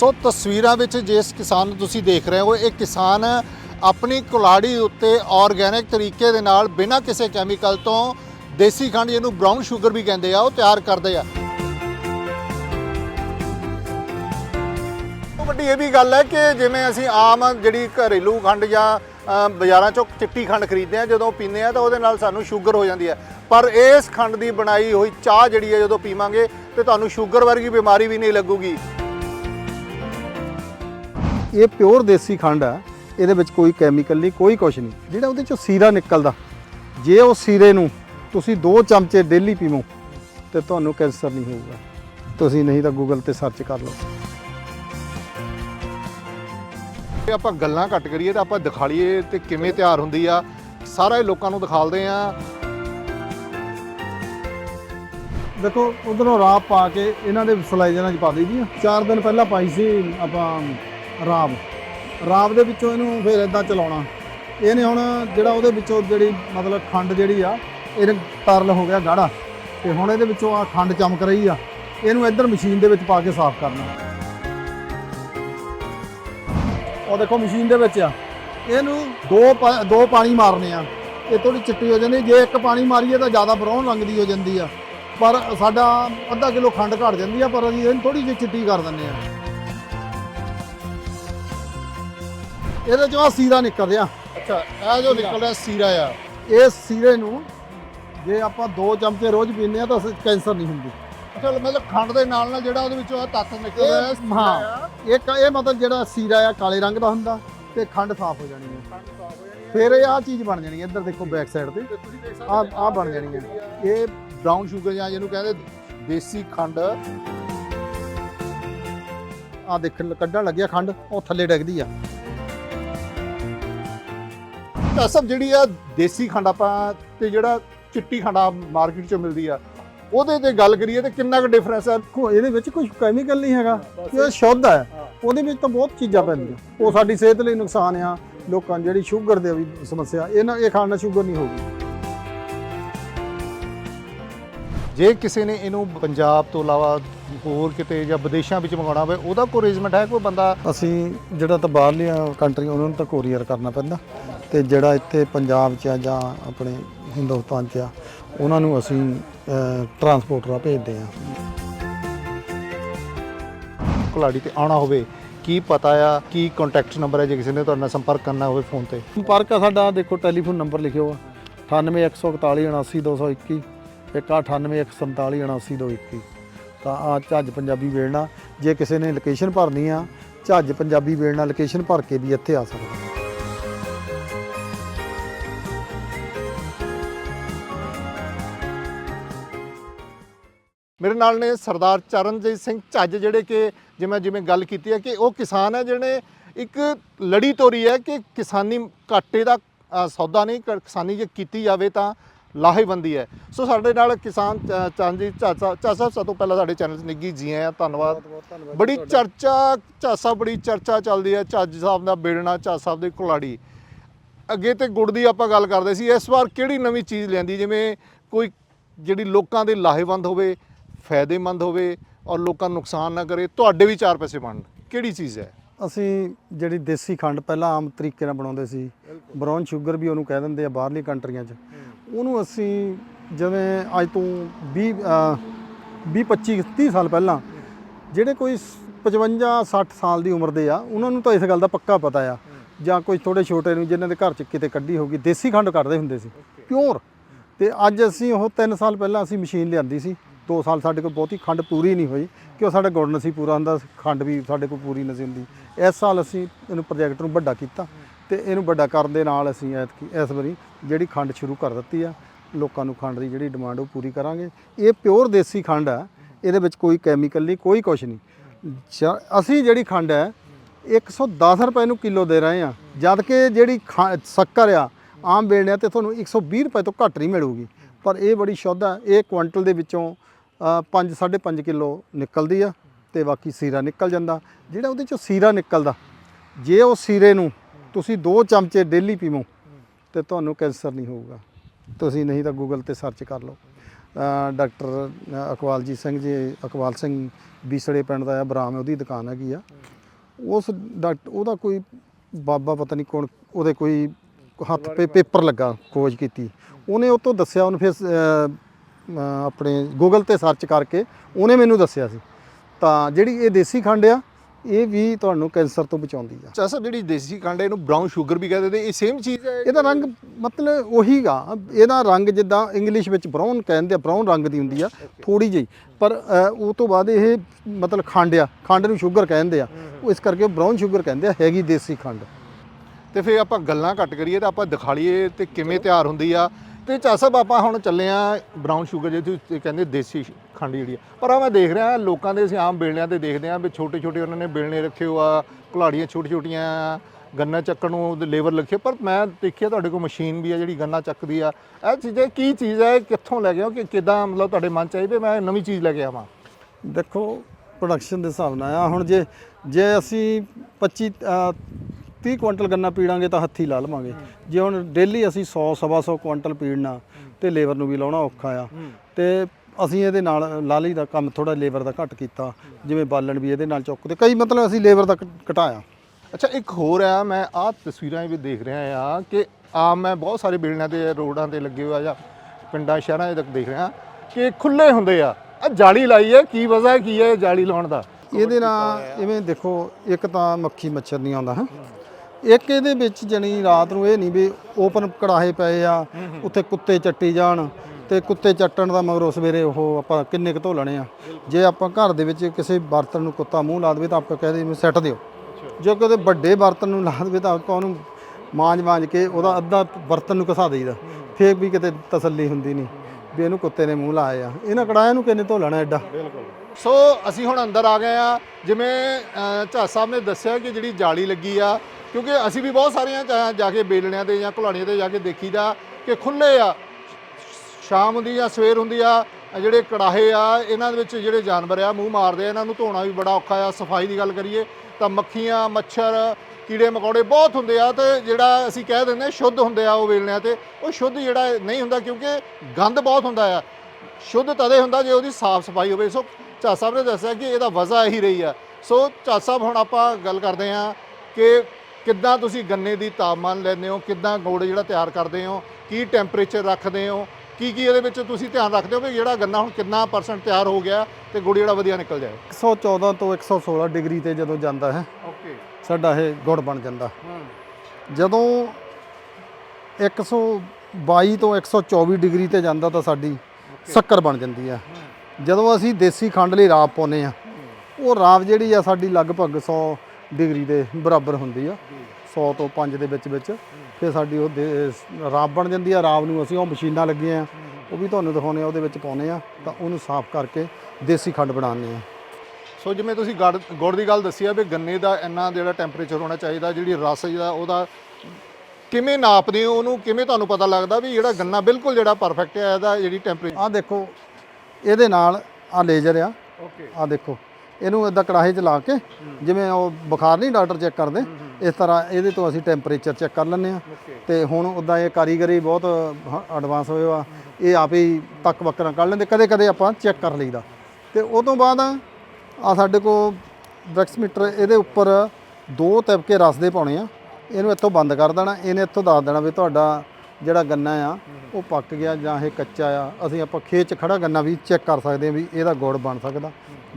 ਸੋ ਤਸਵੀਰਾਂ ਵਿੱਚ ਜਿਸ ਕਿਸਾਨ ਨੂੰ ਤੁਸੀਂ ਦੇਖ ਰਹੇ ਹੋ ਇਹ ਕਿਸਾਨ ਆਪਣੀ ਕੁਲਾੜੀ ਉੱਤੇ ਆਰਗੈਨਿਕ ਤਰੀਕੇ ਦੇ ਨਾਲ ਬਿਨਾਂ ਕਿਸੇ ਕੈਮੀਕਲ ਤੋਂ ਦੇਸੀ ਖੰਡ ਜਿਹਨੂੰ ਬ੍ਰਾਊਨ ਸ਼ੂਗਰ ਵੀ ਕਹਿੰਦੇ ਆ ਉਹ ਤਿਆਰ ਕਰਦੇ ਆ। ਸਭ ਤੋਂ ਵੱਡੀ ਇਹ ਵੀ ਗੱਲ ਹੈ ਕਿ ਜਿਵੇਂ ਅਸੀਂ ਆਮ ਜਿਹੜੀ ਘਰੇਲੂ ਖੰਡ ਜਾਂ ਅ, ਬਾਜ਼ਾਰਾਂ ਚੋਂ ਚਿੱਟੀ ਖੰਡ ਖਰੀਦਦੇ ਆ ਜਦੋਂ ਪੀਂਦੇ ਆ ਤਾਂ ਉਹਦੇ ਨਾਲ ਸਾਨੂੰ ਸ਼ੂਗਰ ਹੋ ਜਾਂਦੀ ਹੈ। ਪਰ ਇਸ ਖੰਡ ਦੀ ਬਣਾਈ ਹੋਈ ਚਾਹ ਜਿਹੜੀ ਹੈ ਜਦੋਂ ਪੀਵਾਂਗੇ ਤੇ ਤੁਹਾਨੂੰ ਸ਼ੂਗਰ ਵਰਗੀ ਬਿਮਾਰੀ ਵੀ ਨਹੀਂ ਲੱਗੂਗੀ। ਇਹ ਪਿਓਰ ਦੇਸੀ ਖੰਡ ਆ ਇਹਦੇ ਵਿੱਚ ਕੋਈ ਕੈਮੀਕਲ ਨਹੀਂ ਕੋਈ ਕੁਝ ਨਹੀਂ। ਜਿਹੜਾ ਉਹਦੇ ਚੋਂ ਸੀਰਾ ਨਿਕਲਦਾ ਜੇ ਉਹ ਸੀਰੇ ਨੂੰ ਤੁਸੀਂ 2 ਚਮਚੇ ਡੇਲੀ ਪੀਵੋ ਤੇ ਤੁਹਾਨੂੰ ਕੈਂਸਰ ਨਹੀਂ ਹੋਊਗਾ। ਤੁਸੀਂ ਨਹੀਂ ਤਾਂ ਗੂਗਲ ਤੇ ਸਰਚ ਕਰ ਲਓ। ਜੇ ਆਪਾਂ ਗੱਲਾਂ ਘੱਟ ਕਰੀਏ ਤਾਂ ਆਪਾਂ ਦਿਖਾਲੀਏ ਤੇ ਕਿਵੇਂ ਤਿਆਰ ਹੁੰਦੀ ਆ। ਸਾਰਾ ਇਹ ਲੋਕਾਂ ਨੂੰ ਦਿਖਾਲਦੇ ਆ। ਦੇਖੋ ਉਧਰੋਂ ਰਾਬ ਪਾ ਕੇ ਇਹਨਾਂ ਦੇ ਫਲਾਈਜਰਾਂ 'ਚ ਪਾ ਦਈਦੀ ਆ। ਚਾਰ ਦਿਨ ਪਹਿਲਾਂ ਪਾਈ ਸੀ ਆਪਾਂ ਰਾਵ। ਰਾਵ ਦੇ ਵਿੱਚੋਂ ਇਹਨੂੰ ਫਿਰ ਇਦਾਂ ਚਲਾਉਣਾ। ਇਹਨੇ ਹੁਣ ਜਿਹੜਾ ਉਹਦੇ ਵਿੱਚੋਂ ਜਿਹੜੀ ਮਤਲਬ ਖੰਡ ਜਿਹੜੀ ਆ ਇਹ ਤਰਲ ਹੋ ਗਿਆ ਗਾੜਾ। ਤੇ ਹੁਣ ਇਹਦੇ ਵਿੱਚੋਂ ਆ ਖੰਡ ਚਮਕ ਰਹੀ ਆ। ਇਹਨੂੰ ਇੱਧਰ ਮਸ਼ੀਨ ਦੇ ਵਿੱਚ ਪਾ ਕੇ ਸਾਫ਼ ਕਰਨਾ। ਉਹ ਦੇਖੋ ਮਸ਼ੀਨ ਦੇ ਵਿੱਚ ਆ। ਇਹਨੂੰ ਦੋ ਪਾ- ਦੋ ਪਾਣੀ ਮਾਰਨੇ ਆ। ਇਹ ਥੋੜੀ ਚਿੱਟੀ ਹੋ ਜਾਂਦੀ। ਜੇ ਇੱਕ ਪਾਣੀ ਮਾਰੀਏ ਤਾਂ ਜ਼ਿਆਦਾ ਬਰਾਊਨ ਰੰਗ ਦੀ ਹੋ ਜਾਂਦੀ ਆ। ਪਰ ਸਾਡਾ ਅੱਧਾ ਕਿਲੋ ਖੰਡ ਘਟ ਜਾਂਦੀ ਆ, ਪਰ ਅਸੀਂ ਇਹਨੂੰ ਥੋੜੀ ਜਿਹੀ ਚਿੱਟੀ ਕਰ ਦਿੰਦੇ ਆ। ਇਹਦੇ ਚੋਂ ਆਹ ਸੀਰਾ ਨਿਕਲ ਰਿਹਾ। ਅੱਛਾ ਇਹ ਜੋ ਨਿਕਲ ਰਿਹਾ ਸੀਰਾ ਆ। ਇਸ ਸੀਰੇ ਨੂੰ ਜੇ ਆਪਾਂ 2 ਚਮਚੇ ਰੋਜ਼ ਪੀਂਦੇ ਆ ਤਾਂ ਸ- ਕੈਂਸਰ ਨਹੀਂ ਹੁੰਦੀ। ਅੱਛਾ ਮਤਲਬ ਖੰਡ ਦੇ ਨਾਲ ਨਾਲ ਜਿਹੜਾ ਉਹਦੇ ਵਿੱਚੋਂ ਆ ਤੱਤ ਨਿਕਲ ਰਿਹਾ ਇਹ ਸੀਰਾ ਹਾਂ ਆ। ਇਹ ਕ- ਇਹ ਮਤਲਬ ਜਿਹੜਾ ਸੀਰਾ ਆ ਕਾਲੇ ਰੰਗ ਦਾ ਹੁੰਦਾ ਤੇ ਖੰਡ ਸਾਫ਼ ਹੋ ਜਾਣੀ ਹੈ ਫਿਰ ਇਹ ਆ ਚੀਜ਼ ਬਣ ਜਾਣੀ ਹੈ ਇੱਧਰ ਦੇਖੋ ਬੈਕ ਸਾਈਡ ਤੇ। ਤੇ ਤੁਸੀਂ ਦੇਖ ਸਕਦੇ ਆ ਆ ਬਣ ਜਾਣੀ ਹੈ ਇਹ ਬ੍ਰਾਊਨ ਸ਼ੂਗਰ ਜਾਂ ਜਿਹਨੂੰ ਕਹਿੰਦੇ ਦੇਸੀ ਖੰਡ। ਆ ਦੇਖਣ ਕੱਢਣ ਲੱਗਿਆ ਖੰਡ ਉਹ ਥੱਲੇ ਡਿੱਗਦੀ ਆ। ਸਭ ਜਿਹੜੀ ਆ ਦੇਸੀ ਖੰਡ ਆਪਾਂ ਤੇ ਜਿਹੜਾ ਚਿੱਟੀ ਖੰਡ ਆ ਮਾਰਕੀਟ 'ਚ ਮਿਲਦੀ ਆ ਉਹਦੇ ਤੇ ਗੱਲ ਕਰੀਏ ਤੇ ਕਿੰਨਾ ਕੁ ਡਿਫਰੈਂਸ ਕੋ ਇਹਦੇ ਵਿੱਚ ਕੋਈ ਕੈਮੀਕਲ ਨਹੀਂ ਹੈਗਾ। ਇਹ ਸ਼ੁੱਧ ਹੈ। ਉਹਦੇ ਵਿੱਚ ਤਾਂ ਬਹੁਤ ਚੀਜ਼ਾਂ ਪੈਂਦੀਆਂ। ਉਹ ਸਾਡੀ ਸਿਹਤ ਲਈ ਨੁਕਸਾਨ ਆ। ਲੋਕਾਂ ਨੂੰ ਜਿਹੜੀ ਸ਼ੂਗਰ ਦੇ ਵੀ ਸਮੱਸਿਆ ਇਹਨਾਂ ਇਹ ਖਾਣ ਨਾਲ ਸ਼ੂਗਰ ਨਹੀਂ ਹੋਊਗੀ। ਜੇ ਕਿਸੇ ਨੇ ਇਹਨੂੰ ਪੰਜਾਬ ਤੋਂ ਇਲਾਵਾ ਹੋਰ ਕਿਤੇ ਜਾਂ ਵਿਦੇਸ਼ਾਂ ਵਿੱਚ ਮੰਗਾਉਣਾ ਹੋਵੇ ਉਹਦਾ ਕੋਈ ਅਰੇਂਜਮੈਂਟ ਹੈ? ਕੋਈ ਬੰਦਾ ਅਸੀਂ ਜਿਹੜਾ ਤਾਂ ਬਾਹਰਲੀਆਂ ਕੰਟਰੀ ਉਹਨਾਂ ਨੂੰ ਤਾਂ ਕੋਰੀਅਰ ਕਰਨਾ ਪੈਂਦਾ। ਤੇ ਜਿਹੜਾ ਇੱਥੇ ਪੰਜਾਬ 'ਚ ਆ ਜਾਂ ਆਪਣੇ ਹਿੰਦੁਸਤਾਨ 'ਚ ਆ ਉਹਨਾਂ ਨੂੰ ਅਸੀਂ ਟਰਾਂਸਪੋਰਟਰਾਂ ਭੇਜਦੇ ਆ। ਕੁਲਾੜੀ ਤੇ ਆਉਣਾ ਹੋਵੇ ਕੀ ਪਤਾ ਆ ਕੀ ਕੰਟੈਕਟ ਨੰਬਰ ਹੈ ਜੇ ਕਿਸੇ ਨੇ ਤੁਹਾਡੇ ਨਾਲ ਸੰਪਰਕ ਕਰਨਾ ਹੋਵੇ ਫੋਨ ਤੇ? ਸੰਪਰਕ ਆ ਸਾਡਾ ਦੇਖੋ ਟੈਲੀਫੋਨ ਨੰਬਰ ਲਿਖਿਓ ਆ। 9814479221 ਇੱਕ ਆਹ 9814479221 ਤਾਂ ਆ ਝੱਜ ਪੰਜਾਬੀ ਵੇਲਣਾ ਜੇ ਕਿਸੇ ਨੇ ਲੋਕੇਸ਼ਨ ਭਰਨੀ ਆ ਝੱਜ ਪੰਜਾਬੀ ਵੇਲਣਾ ਲੋਕੇਸ਼ਨ ਭਰ ਕੇ ਵੀ ਇੱਥੇ ਆ ਸਕਦਾ ਮੇਰੇ ਨਾਲ ਨੇ ਸਰਦਾਰ ਚਰਨਜੀਤ ਸਿੰਘ ਝੱਜ ਜਿਹੜੇ ਕਿ ਜਿਵੇਂ ਜਿਵੇਂ ਗੱਲ ਕੀਤੀ ਹੈ ਕਿ ਉਹ ਕਿਸਾਨ ਹੈ ਜਿਹੜੇ ਇੱਕ ਲੜੀ ਤੋਰੀ ਹੈ ਕਿ ਕਿਸਾਨੀ ਘਾਟੇ ਦਾ ਸੌਦਾ ਨਹੀਂ ਕਿਸਾਨੀ ਜੇ ਕੀਤੀ ਜਾਵੇ ਤਾਂ ਲਾਹੇਵੰਦੀ ਹੈ। ਸੋ ਸਾਡੇ ਨਾਲ ਕਿਸਾਨ ਚਰਨਜੀਤ ਝੱਜ ਸਾਹਿਬ ਸਭ ਤੋਂ ਪਹਿਲਾਂ ਸਾਡੇ ਚੈਨਲ 'ਚ ਨਿੱਗੀ ਜੀ ਆਇਆਂ ਧੰਨਵਾਦ। ਬੜੀ ਚਰਚਾ ਸਾਹਿਬ ਬੜੀ ਚਰਚਾ ਚੱਲਦੀ ਹੈ ਝੱਜ ਸਾਹਿਬ ਦਾ ਬੇੜਨਾ ਝੱਜ ਸਾਹਿਬ ਦੀ ਕੁਲਾੜੀ। ਅੱਗੇ ਤੇ ਗੁੜ ਦੀ ਆਪਾਂ ਗੱਲ ਕਰਦੇ ਸੀ ਇਸ ਵਾਰ ਕਿਹੜੀ ਨਵੀਂ ਚੀਜ਼ ਲਿਆਂਦੀ? ਜਿਵੇਂ ਕੋਈ ਜਿਹੜੀ ਲੋਕਾਂ ਦੇ ਲਾਹੇਵੰਦ ਹੋਵੇ ਫਾਇਦੇਮੰਦ ਹੋਵੇ ਔਰ ਲੋਕਾਂ ਨੂੰ ਨੁਕਸਾਨ ਨਾ ਕਰੇ ਤੁਹਾਡੇ ਵੀ ਚਾਰ ਪੈਸੇ ਬਣਨ। ਕਿਹੜੀ ਚੀਜ਼ ਹੈ? ਅਸੀਂ ਜਿਹੜੀ ਦੇਸੀ ਖੰਡ ਪਹਿਲਾਂ ਆਮ ਤਰੀਕੇ ਨਾਲ ਬਣਾਉਂਦੇ ਸੀ ਬਰਾਊਨ ਸ਼ੂਗਰ ਵੀ ਉਹਨੂੰ ਕਹਿ ਦਿੰਦੇ ਆ ਬਾਹਰਲੀ ਕੰਟਰੀਆਂ 'ਚ। ਉਹਨੂੰ ਅਸੀਂ ਜਿਵੇਂ ਅੱਜ ਤੋਂ 20 ਅ, 20 25 30 ਸਾਲ ਪਹਿਲਾਂ ਜਿਹੜੇ ਕੋਈ 55 60 ਸਾਲ ਦੀ ਉਮਰ ਦੇ ਆ ਉਹਨਾਂ ਨੂੰ ਤਾਂ ਇਸ ਗੱਲ ਦਾ ਪੱਕਾ ਪਤਾ ਆ। ਜਾਂ ਕੋਈ ਥੋੜੇ ਛੋਟੇ ਨੂੰ ਜਿਨ੍ਹਾਂ ਦੇ ਘਰ 'ਚ ਕਿਤੇ ਕੱਢੀ ਹੋਗੀ ਦੇਸੀ ਖੰਡ ਕੱਢਦੇ ਹੁੰਦੇ ਸੀ। ਪਿਓਰ ਤੇ ਅੱਜ ਅਸੀਂ ਉਹ 3 ਸਾਲ ਪਹਿਲਾਂ ਅਸੀਂ ਮਸ਼ੀਨ ਲਿਆਂਦੀ ਸੀ। 2 ਸਾਲ ਸਾਡੇ ਕੋਲ ਬਹੁਤੀ ਖੰਡ ਪੂਰੀ ਨਹੀਂ ਹੋਈ ਕਿ ਉਹ ਸਾਡਾ ਗੁੜ ਨਹੀਂ ਸੀ ਪੂਰਾ ਹੁੰਦਾ, ਖੰਡ ਵੀ ਸਾਡੇ ਕੋਲ ਪੂਰੀ ਨਹੀਂ ਸੀ ਹੁੰਦੀ। ਇਸ ਸਾਲ ਅਸੀਂ ਇਹਨੂੰ ਪ੍ਰੋਜੈਕਟ ਨੂੰ ਵੱਡਾ ਕੀਤਾ ਤੇ ਇਹਨੂੰ ਵੱਡਾ ਕਰਨ ਦੇ ਨਾਲ ਅਸੀਂ ਐਤਕੀ ਇਸ ਵਾਰੀ ਜਿਹੜੀ ਖੰਡ ਸ਼ੁਰੂ ਕਰ ਦਿੱਤੀ ਆ, ਲੋਕਾਂ ਨੂੰ ਖੰਡ ਦੀ ਜਿਹੜੀ ਡਿਮਾਂਡ ਉਹ ਪੂਰੀ ਕਰਾਂਗੇ। ਇਹ ਪਿਓਰ ਦੇਸੀ ਖੰਡ ਆ, ਇਹਦੇ ਵਿੱਚ ਕੋਈ ਕੈਮੀਕਲ ਨਹੀਂ, ਕੋਈ ਕੁਝ ਨਹੀਂ। ਜ- ਅਸੀਂ ਜਿਹੜੀ ਖੰਡ ਹੈ 110 ਰੁਪਏ ਨੂੰ ਕਿਲੋ ਦੇ ਰਹੇ ਆ, ਜਦ ਕਿ ਜਿਹੜੀ ਖਾ- ਸ਼ੱਕਰ ਆ, ਆਮ ਵੇਚਦੇ ਆ ਤੇ ਤੁਹਾਨੂੰ 120 ਰੁਪਏ ਤੋਂ ਘੱਟ ਨਹੀਂ ਮਿਲੂਗੀ। ਪਰ ਇਹ ਬੜੀ ਸ਼ੁੱਧ ਆ, ਇਹ ਕੁਇੰਟਲ ਦੇ ਵਿੱਚੋਂ 5 5.5 ਕਿਲੋ ਨਿਕਲਦੀ ਆ ਤੇ ਬਾਕੀ ਸੀਰਾ ਨਿਕਲ ਜਾਂਦਾ। ਜਿਹੜਾ ਉਹਦੇ ਚੋਂ ਸੀਰਾ ਨਿਕਲਦਾ ਜੇ ਉਹ ਸੀਰੇ ਨੂੰ ਤੁਸੀਂ 2 ਚਮਚੇ ਡੇਲੀ ਪੀਵੋ ਤੇ ਤੁਹਾਨੂੰ ਕੈਂਸਰ ਨਹੀਂ ਹੋਊਗਾ। ਤੁਸੀਂ ਨਹੀਂ ਤਾਂ ਗੂਗਲ ਤੇ ਸਰਚ ਕਰ ਲਓ। ਡਾਕਟਰ ਅਕਵਾਲਜੀਤ ਸਿੰਘ ਜੀ ਅਕਵਾਲ ਸਿੰਘ ਬੀਸੜੇ ਪਿੰਡ ਦਾ ਆ ਬਰਾਮ ਉਹਦੀ ਦੁਕਾਨ ਹੈਗੀ ਆ। ਉਸ ਡਾਕਟਰ ਉਹਦਾ ਕੋਈ ਬਾਬਾ ਪਤਾ ਨਹੀਂ ਕੌਣ ਉਹਦੇ ਕੋਈ ਹੱਥ ਪੇ ਪੇਪਰ ਲੱਗਾ। ਖੋਜ ਕੀਤੀ। ਉਹਨੇ ਉਹ ਤੋਂ ਦੱਸਿਆ ਉਹਨੇ ਫਿਰ ਆਪਣੇ ਗੂਗਲ ਤੇ ਸਰਚ ਕਰਕੇ ਉਹਨੇ ਮੈਨੂੰ ਦੱਸਿਆ ਸੀ। ਤਾਂ ਜਿਹੜੀ ਇਹ ਦੇਸੀ ਖੰਡ ਆ ਇਹ ਵੀ ਤੁਹਾਨੂੰ ਕੈਂਸਰ ਤੋਂ ਬਚਾਉਂਦੀ ਆ। ਚਾਹ ਸਾਹਿਬ ਜਿਹੜੀ ਦੇਸੀ ਖੰਡ ਹੈ ਇਹਨੂੰ ਬ੍ਰਾਊਨ ਸ਼ੂਗਰ ਵੀ ਕਹਿੰਦੇ ਨੇ ਇਹ ਸੇਮ ਚੀਜ਼ ਹੈ ਇਹਦਾ ਰੰਗ ਮਤਲਬ ਉਹੀ ਗਾ ਇਹਦਾ ਰੰਗ ਜਿੱਦਾਂ ਇੰਗਲਿਸ਼ ਵਿੱਚ ਬ੍ਰਾਊਨ ਕਹਿੰਦੇ ਆ ਬ੍ਰਾਊਨ ਰੰਗ ਦੀ ਹੁੰਦੀ ਆ ਥੋੜੀ ਜਿਹੀ। ਪਰ ਉਹ ਤੋਂ ਬਾਅਦ ਇਹ ਮਤਲਬ ਖੰਡ ਆ ਖੰਡ ਨੂੰ ਸ਼ੂਗਰ ਕਹਿੰਦੇ ਆ। ਉਹ ਇਸ ਕਰਕੇ ਬ੍ਰਾਊਨ ਸ਼ੂਗਰ ਕਹਿੰਦੇ ਆ ਹੈਗੀ ਦੇਸੀ ਖੰਡ। ਤੇ ਫਿਰ ਆਪਾਂ ਗੱਲਾਂ ਘੱਟ ਕਰੀਏ ਤਾਂ ਆਪਾਂ ਦਿਖਾਲੀਏ ਤੇ ਕਿਵੇਂ ਤਿਆਰ ਹੁੰਦੀ ਆ। ਤੇ ਚਾਹ ਸਾਹਿਬ ਆਪਾਂ ਹੁਣ ਚੱਲੇ ਆ ਬ੍ਰਾਊਨ ਸ਼ੂਗਰ ਜੇ ਤੁਸੀਂ ਕਹਿੰਦੇ ਦੇਸੀ ਖੰਡ ਜਿਹੜੀ ਆ। ਪਰ ਆ ਮੈਂ ਦੇਖ ਰਿਹਾ, ਲੋਕਾਂ ਦੇ ਅਸੀਂ ਆਮ ਬੇਲਣਿਆਂ ਤੇ ਦੇਖਦੇ ਆ ਵੀ ਛੋਟੇ ਛੋਟੇ ਉਹਨਾਂ ਨੇ ਬੇਲਣੇ ਰੱਖੇ ਹੋ ਆ ਕੁਲਾੜੀਆਂ ਛੋਟੀ ਛੋਟੀਆਂ ਗੰਨਾ ਚੱਕਣ ਨੂੰ ਲੇਬਰ ਲਿਖੇ ਪਰ ਮੈਂ ਦੇਖਿਆ ਤੁਹਾਡੇ ਕੋਲ ਮਸ਼ੀਨ ਵੀ ਆ ਜਿਹੜੀ ਗੰਨਾ ਚੱਕਦੀ ਆ। ਇਹ ਚੀਜ਼ਾਂ ਕੀ ਚੀਜ਼ ਹੈ ਕਿੱਥੋਂ ਲੈ ਗਏ ਹੋ ਕਿ ਕਿਦਾਂ ਮਤਲਬ ਤੁਹਾਡੇ ਮਨ ਚ ਆਈ ਵੀ ਮੈਂ ਨਵੀਂ ਚੀਜ਼ ਲੈ ਕੇ ਆਵਾਂ? ਦੇਖੋ ਪ੍ਰੋਡਕਸ਼ਨ ਦੇ ਹਿਸਾਬ ਨਾਲ ਆ। ਹੁਣ ਜੇ ਜੇ ਅਸੀਂ 25 30 ਕੁਇੰਟਲ ਗੰਨਾ ਪੀੜਾਂਗੇ ਤਾਂ ਹੱਥੀ ਲਾ ਲਵਾਂਗੇ। ਜੇ ਹੁਣ ਡੇਲੀ ਅਸੀਂ 100 ਸਵਾ 100 ਕੁਇੰਟਲ ਪੀੜਨਾ ਤੇ ਲੇਬਰ ਨੂੰ ਵੀ ਲਾਉਣਾ ਔਖਾ ਆ। ਤੇ ਅਸੀਂ ਇਹਦੇ ਨਾਲ ਲਾਲੀ ਦਾ ਕੰਮ ਥੋੜਾ ਲੇਬਰ ਦਾ ਘੱਟ ਕੀਤਾ ਜਿਵੇਂ ਬਾਲਣ ਵੀ ਇਹਦੇ ਨਾਲ ਚੁੱਕਦੇ। ਕਈ ਮਤਲਬ ਅਸੀਂ ਲੇਬਰ ਦਾ ਘਟਾਇਆ। ਅੱਛਾ ਇੱਕ ਹੋਰ ਆ ਮੈਂ ਆਹ ਤਸਵੀਰਾਂ ਵੀ ਦੇਖ ਰਿਹਾ ਆ ਕਿ ਆਮ ਮੈਂ ਬਹੁਤ ਸਾਰੇ ਬਿਲਡਿੰਗਾਂ ਤੇ ਰੋਡਾਂ ਤੇ ਲੱਗੇ ਹੋਏ ਆ ਜਾਂ ਪਿੰਡਾਂ ਸ਼ਹਿਰਾਂ ਤੱਕ ਦੇਖ ਰਿਹਾ ਕਿ ਖੁੱਲੇ ਹੁੰਦੇ ਆ। ਆ ਜਾਲੀ ਲਾਈ ਹੈ ਕੀ ਵਜ੍ਹਾ ਕੀ ਹੈ ਜਾਲੀ ਲਾਉਣ ਦਾ? ਇਹਦੇ ਨਾਲ ਇਵੇਂ ਦੇਖੋ ਇੱਕ ਤਾਂ ਮੱਖੀ ਮੱਛਰ ਨਹੀਂ ਆਉਂਦਾ ਹੈ। ਇੱਕ ਇਹਦੇ ਵਿੱਚ ਜਣੀ ਰਾਤ ਨੂੰ ਇਹ ਨਹੀਂ ਵੀ ਓਪਨ ਕੜਾਹੇ ਪਏ ਆ ਉੱਥੇ ਕੁੱਤੇ ਚੱਟੀ ਜਾਣ ਤੇ ਕੁੱਤੇ ਚੱਟਣ ਦਾ ਮਗਰੋਂ ਸਵੇਰੇ ਉਹ ਆਪਾਂ ਕਿੰਨੇ ਕੁ ਧੋਲਣੇ ਆ। ਜੇ ਆਪਾਂ ਘਰ ਦੇ ਵਿੱਚ ਕਿਸੇ ਬਰਤਨ ਨੂੰ ਕੁੱਤਾ ਮੂੰਹ ਲਾ ਦੇਵੇ ਤਾਂ ਆਪਾਂ ਕਹਦੇ ਇਹਨੂੰ ਸੱਟ ਦਿਓ। ਜੇ ਕਿਤੇ ਵੱਡੇ ਬਰਤਨ ਨੂੰ ਲਾ ਦੇਵੇ ਤਾਂ ਆਪਾਂ ਉਹਨੂੰ ਮਾਂਜ ਮਾਂਜ ਕੇ ਉਹਦਾ ਅੱਧਾ ਬਰਤਨ ਨੂੰ ਘਸਾ ਦੇਈਦਾ। ਫੇਰ ਵੀ ਕਿਤੇ ਤਸੱਲੀ ਹੁੰਦੀ ਨਹੀਂ ਵੀ ਇਹਨੂੰ ਕੁੱਤੇ ਨੇ ਮੂੰਹ ਲਾਇਆ। ਆ ਇਹਨਾਂ ਕੜਾਹਿਆਂ ਨੂੰ ਕਿੰਨੇ ਧੋ ਲੈਣਾ ਐਡਾ? ਸੋ ਅਸੀਂ ਹੁਣ ਅੰਦਰ ਆ ਗਏ ਆ। ਜਿਵੇਂ ਅਹ, ਝਾ ਸਾਹਿਬ ਨੇ ਦੱਸਿਆ ਕਿ ਜਿਹੜੀ ਜਾਲੀ ਲੱਗੀ ਆ ਕਿਉਂਕਿ ਅਸੀਂ ਵੀ ਬਹੁਤ ਸਾਰੀਆਂ ਜਾ- ਜਾ ਕੇ ਬੇਲਣਿਆਂ ਤੇ ਜਾਂ ਘੁਲਾੜੀਆਂ ਤੇ ਜਾ ਕੇ ਦੇਖੀਦਾ ਕਿ ਖੁੱਲੇ ਆ, ਸ਼ਾਮ ਹੁੰਦੀ ਜਾਂ ਸਵੇਰ ਹੁੰਦੀ ਆ, ਇਹ ਜਿਹੜੇ ਕੜਾਹੇ ਆ, ਇਹਨਾਂ ਦੇ ਵਿੱਚ ਜਿਹੜੇ ਜਾਨਵਰ ਆ, ਮੂੰਹ ਮਾਰਦੇ ਆ, ਇਹਨਾਂ ਨੂੰ ਧੋਣਾ ਵੀ ਬੜਾ ਔਖਾ ਆ। ਸਫ਼ਾਈ ਦੀ ਗੱਲ ਕਰੀਏ ਤਾਂ ਮੱਖੀਆਂ, ਮੱਛਰ, ਕੀੜੇ ਮਕੌੜੇ ਬਹੁਤ ਹੁੰਦੇ ਆ ਤੇ ਜਿਹੜਾ ਅਸੀਂ ਕਹਿ ਦਿੰਦੇ ਆ ਸ਼ੁੱਧ ਹੁੰਦੇ ਆ ਉਹ ਵੇਲਣਿਆਂ ਤੇ। ਉਹ ਸ਼ੁੱਧ ਜਿਹੜਾ ਨਹੀਂ ਹੁੰਦਾ ਕਿਉਂਕਿ ਗੰਦ ਬਹੁਤ ਹੁੰਦਾ ਆ। ਸ਼ੁੱਧ ਤਦੇ ਹੁੰਦਾ ਜੇ ਉਹਦੀ ਸਾਫ਼ ਸਫ਼ਾਈ ਹੋਵੇ। ਸੋ ਝਾ ਸਾਹਿਬ ਨੇ ਦੱਸਿਆ ਕਿ ਇਹਦਾ ਵਜ੍ਹਾ ਇਹੀ ਰਹੀ ਆ। ਸੋ ਝਾ ਸਾਹਿਬ, ਹੁਣ ਆਪਾਂ ਗੱਲ ਕਰਦੇ ਆ ਕਿ ਕਿੱਦਾਂ ਤੁਸੀਂ ਗੰਨੇ ਦੀ ਤਾਪਮਾਨ ਲੈਂਦੇ ਹੋ? ਕਿੱਦਾਂ ਗੁੜ ਜਿਹੜਾ ਤਿਆਰ ਕਰਦੇ ਹੋ? ਕੀ ਟੈਂਪਰੇਚਰ ਰੱਖਦੇ ਹੋ? ਕੀ ਕੀ ਇਹਦੇ ਵਿੱਚ ਤੁਸੀਂ ਧਿਆਨ ਰੱਖਦੇ ਹੋ ਵੀ ਜਿਹੜਾ ਗੰਨਾ ਹੁਣ ਕਿੰਨਾ ਪਰਸੈਂਟ ਤਿਆਰ ਹੋ ਗਿਆ ਤੇ ਗੁੜ ਜਿਹੜਾ ਵਧੀਆ ਨਿਕਲ ਜਾਏ? 114 ਤੋਂ 116 ਡਿਗਰੀ ਤੇ ਜਦੋਂ ਜਾਂਦਾ ਹੈ ਓਕੇ ਸਾਡਾ ਇਹ ਗੁੜ ਬਣ ਜਾਂਦਾ। ਜਦੋਂ 122 ਤੋਂ 124 ਡਿਗਰੀ ਤੇ ਜਾਂਦਾ ਤਾਂ ਸਾਡੀ ਸ਼ੱਕਰ ਬਣ ਜਾਂਦੀ ਆ ਜਦੋਂ ਅਸੀਂ ਦੇਸੀ ਖੰਡ ਲਈ ਰਾਬ ਪਾਉਨੇ ਆ ਉਹ ਰਾਬ ਜਿਹੜੀ ਆ ਸਾਡੀ ਲਗਭਗ 100 ਡਿਗਰੀ ਦੇ ਬਰਾਬਰ ਹੁੰਦੀ ਆ। 100 ਤੋਂ 5 ਦੇ ਵਿੱਚ ਵਿੱਚ। ਫਿਰ ਸਾਡੀ ਉਹ ਰਾਬ ਬਣ ਜਾਂਦੀ ਆ ਰਾਬ ਨੂੰ ਅਸੀਂ ਉਹ ਮਸ਼ੀਨਾਂ ਲੱਗੀਆਂ ਆ। ਉਹ ਵੀ ਤੁਹਾਨੂੰ ਦਿਖਾਉਣੇ ਆ ਉਹਦੇ ਵਿੱਚ ਪਾਉਨੇ ਆ। ਤਾਂ ਉਹਨੂੰ ਸਾਫ਼ ਕਰਕੇ ਦੇਸੀ ਖੰਡ ਬਣਾਉਂਦੇ ਆ। ਸੋ ਜਿਵੇਂ ਤੁਸੀਂ ਗੜ ਦੀ ਗੱਲ ਦੱਸੀ ਆ ਵੀ ਗੰਨੇ ਦਾ ਇੰਨਾ ਜਿਹੜਾ ਟੈਂਪਰੇਚਰ ਹੋਣਾ ਚਾਹੀਦਾ ਜਿਹੜੀ ਰਸ ਜਿਹੜਾ ਉਹਦਾ ਕਿਵੇਂ ਨਾਪਦੇ ਹੋ ਉਹਨੂੰ ਕਿਵੇਂ ਤੁਹਾਨੂੰ ਪਤਾ ਲੱਗਦਾ ਵੀ ਜਿਹੜਾ ਗੰਨਾ ਬਿਲਕੁਲ ਜਿਹੜਾ ਪਰਫੈਕਟ ਹੈ ਇਹਦਾ ਜਿਹੜੀ ਟੈਂਪਰੇਚਰ ਆਹ ਦੇਖੋ ਇਹਦੇ ਨਾਲ ਆ ਲੇਜ਼ਰ ਆ। ਓਕੇ ਆ ਦੇਖੋ। ਇਹਨੂੰ ਇਦਾਂ ਕੜਾਹੇ 'ਚ ਲਾ ਕੇ ਜਿਵੇਂ ਉਹ ਬੁਖਾਰ ਨਹੀਂ ਡਾਕਟਰ ਚੈੱਕ ਕਰਦੇ ਇਸ ਤਰ੍ਹਾਂ ਇਹਦੇ ਤੋਂ ਅਸੀਂ ਟੈਂਪਰੇਚਰ ਚੈੱਕ ਕਰ ਲੈਂਦੇ ਆ ਤੇ ਹੁਣ ਉਦਾਂ ਇਹ ਕਾਰੀਗਰੀ ਬਹੁਤ ਐਡਵਾਂਸ ਹੋਏ ਆ ਇਹ ਆਪ ਹੀ ਤੱਕ ਬੱਕਰਾਂ ਕੱਢ ਲੈਂਦੇ ਕਦੇ ਕਦੇ ਆਪਾਂ ਚੈੱਕ ਕਰ ਲਈਦਾ। ਤੇ ਉਹ ਤੋਂ ਬਾਅਦ ਆ ਸਾਡੇ ਕੋਲ ਵੈਕਸਮੀਟਰ ਇਹਦੇ ਉੱਪਰ ਦੋ ਤਬਕੇ ਰਸ ਦੇ ਪਾਉਣੇ ਆ। ਇਹਨੂੰ ਇੱਥੋਂ ਬੰਦ ਕਰ ਦੇਣਾ ਇਹਨੇ ਇੱਥੋਂ ਦੱਸ ਦੇਣਾ ਵੀ ਤੁਹਾਡਾ ਜਿਹੜਾ ਗੰਨਾ ਆ ਉਹ ਪੱਕ ਗਿਆ ਜਾਂ ਇਹ ਕੱਚਾ ਆ ਅਸੀਂ ਆਪਾਂ ਖੇਤ 'ਚ ਖੜਾ ਗੰਨਾ ਵੀ ਚੈੱਕ ਕਰ ਸਕਦੇ ਹਾਂ ਵੀ ਇਹਦਾ ਗੁੜ ਬਣ ਸਕਦਾ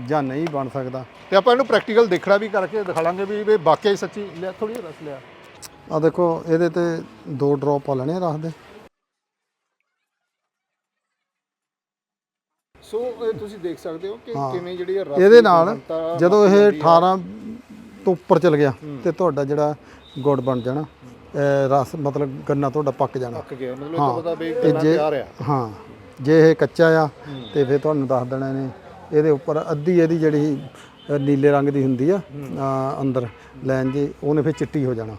ਜਾਂ ਨਹੀਂ ਬਣ ਸਕਦਾ। ਤੇ ਆਪਾਂ ਇਹਨੂੰ ਪ੍ਰੈਕਟੀਕਲ ਦੇਖਣਾ ਵੀ ਕਰਕੇ ਦਿਖਾ ਲਾਂਗੇ ਵੀ ਇਹ ਵਾਕਿਆ ਸੱਚੀ ਲਿਆ ਥੋੜੀ ਰਸ ਲਿਆ। ਆ ਦੇਖੋ ਇਹਦੇ ਤੇ ਦੋ ਡ੍ਰੌਪ ਪਾ ਲੈਣੇ ਰਸ ਦੇ। ਸੋ ਇਹ ਤੁਸੀਂ ਦੇਖ ਸਕਦੇ ਹੋ ਕਿ। ਕਿਵੇਂ ਜਿਹੜੀ ਰਸ ਇਹਦੇ ਨਾਲ ਜਦੋਂ ਇਹ ਜਾਂਦੀ ਆ। 18 ਤੋਂ ਉੱਪਰ ਚਲ ਗਿਆ ਤੇ ਤੁਹਾਡਾ ਜਿਹੜਾ ਗੁੜ ਬਣ ਜਾਣਾ। ਰਸ ਮਤਲਬ ਗੰਨਾ ਤੁਹਾਡਾ ਪੱਕ ਜਾਣਾ। ਪੱਕ ਗਿਆ ਮਤਲਬ ਹਾਂ। ਇਹ ਪਤਾ ਵੀ ਤੇ ਗੰਨਾ ਜੇ- ਤਿਆਰ ਆ। ਹਾਂ। ਜੇ ਇਹ ਕੱਚਾ ਆ ਤੇ ਫਿਰ ਤੁਹਾਨੂੰ ਦੱਸ ਦੇਣਾ ਨੇ ਇਹਦੇ ਉੱਪਰ ਅੱਧੀ ਇਹਦੀ ਜਿਹੜੀ ਨੀਲੇ ਰੰਗ ਦੀ ਹੁੰਦੀ ਆ ਅੰਦਰ ਲਾਈਨ ਜੀ ਉਹਨੇ ਫਿਰ ਚਿੱਟੀ ਹੋ ਜਾਣਾ।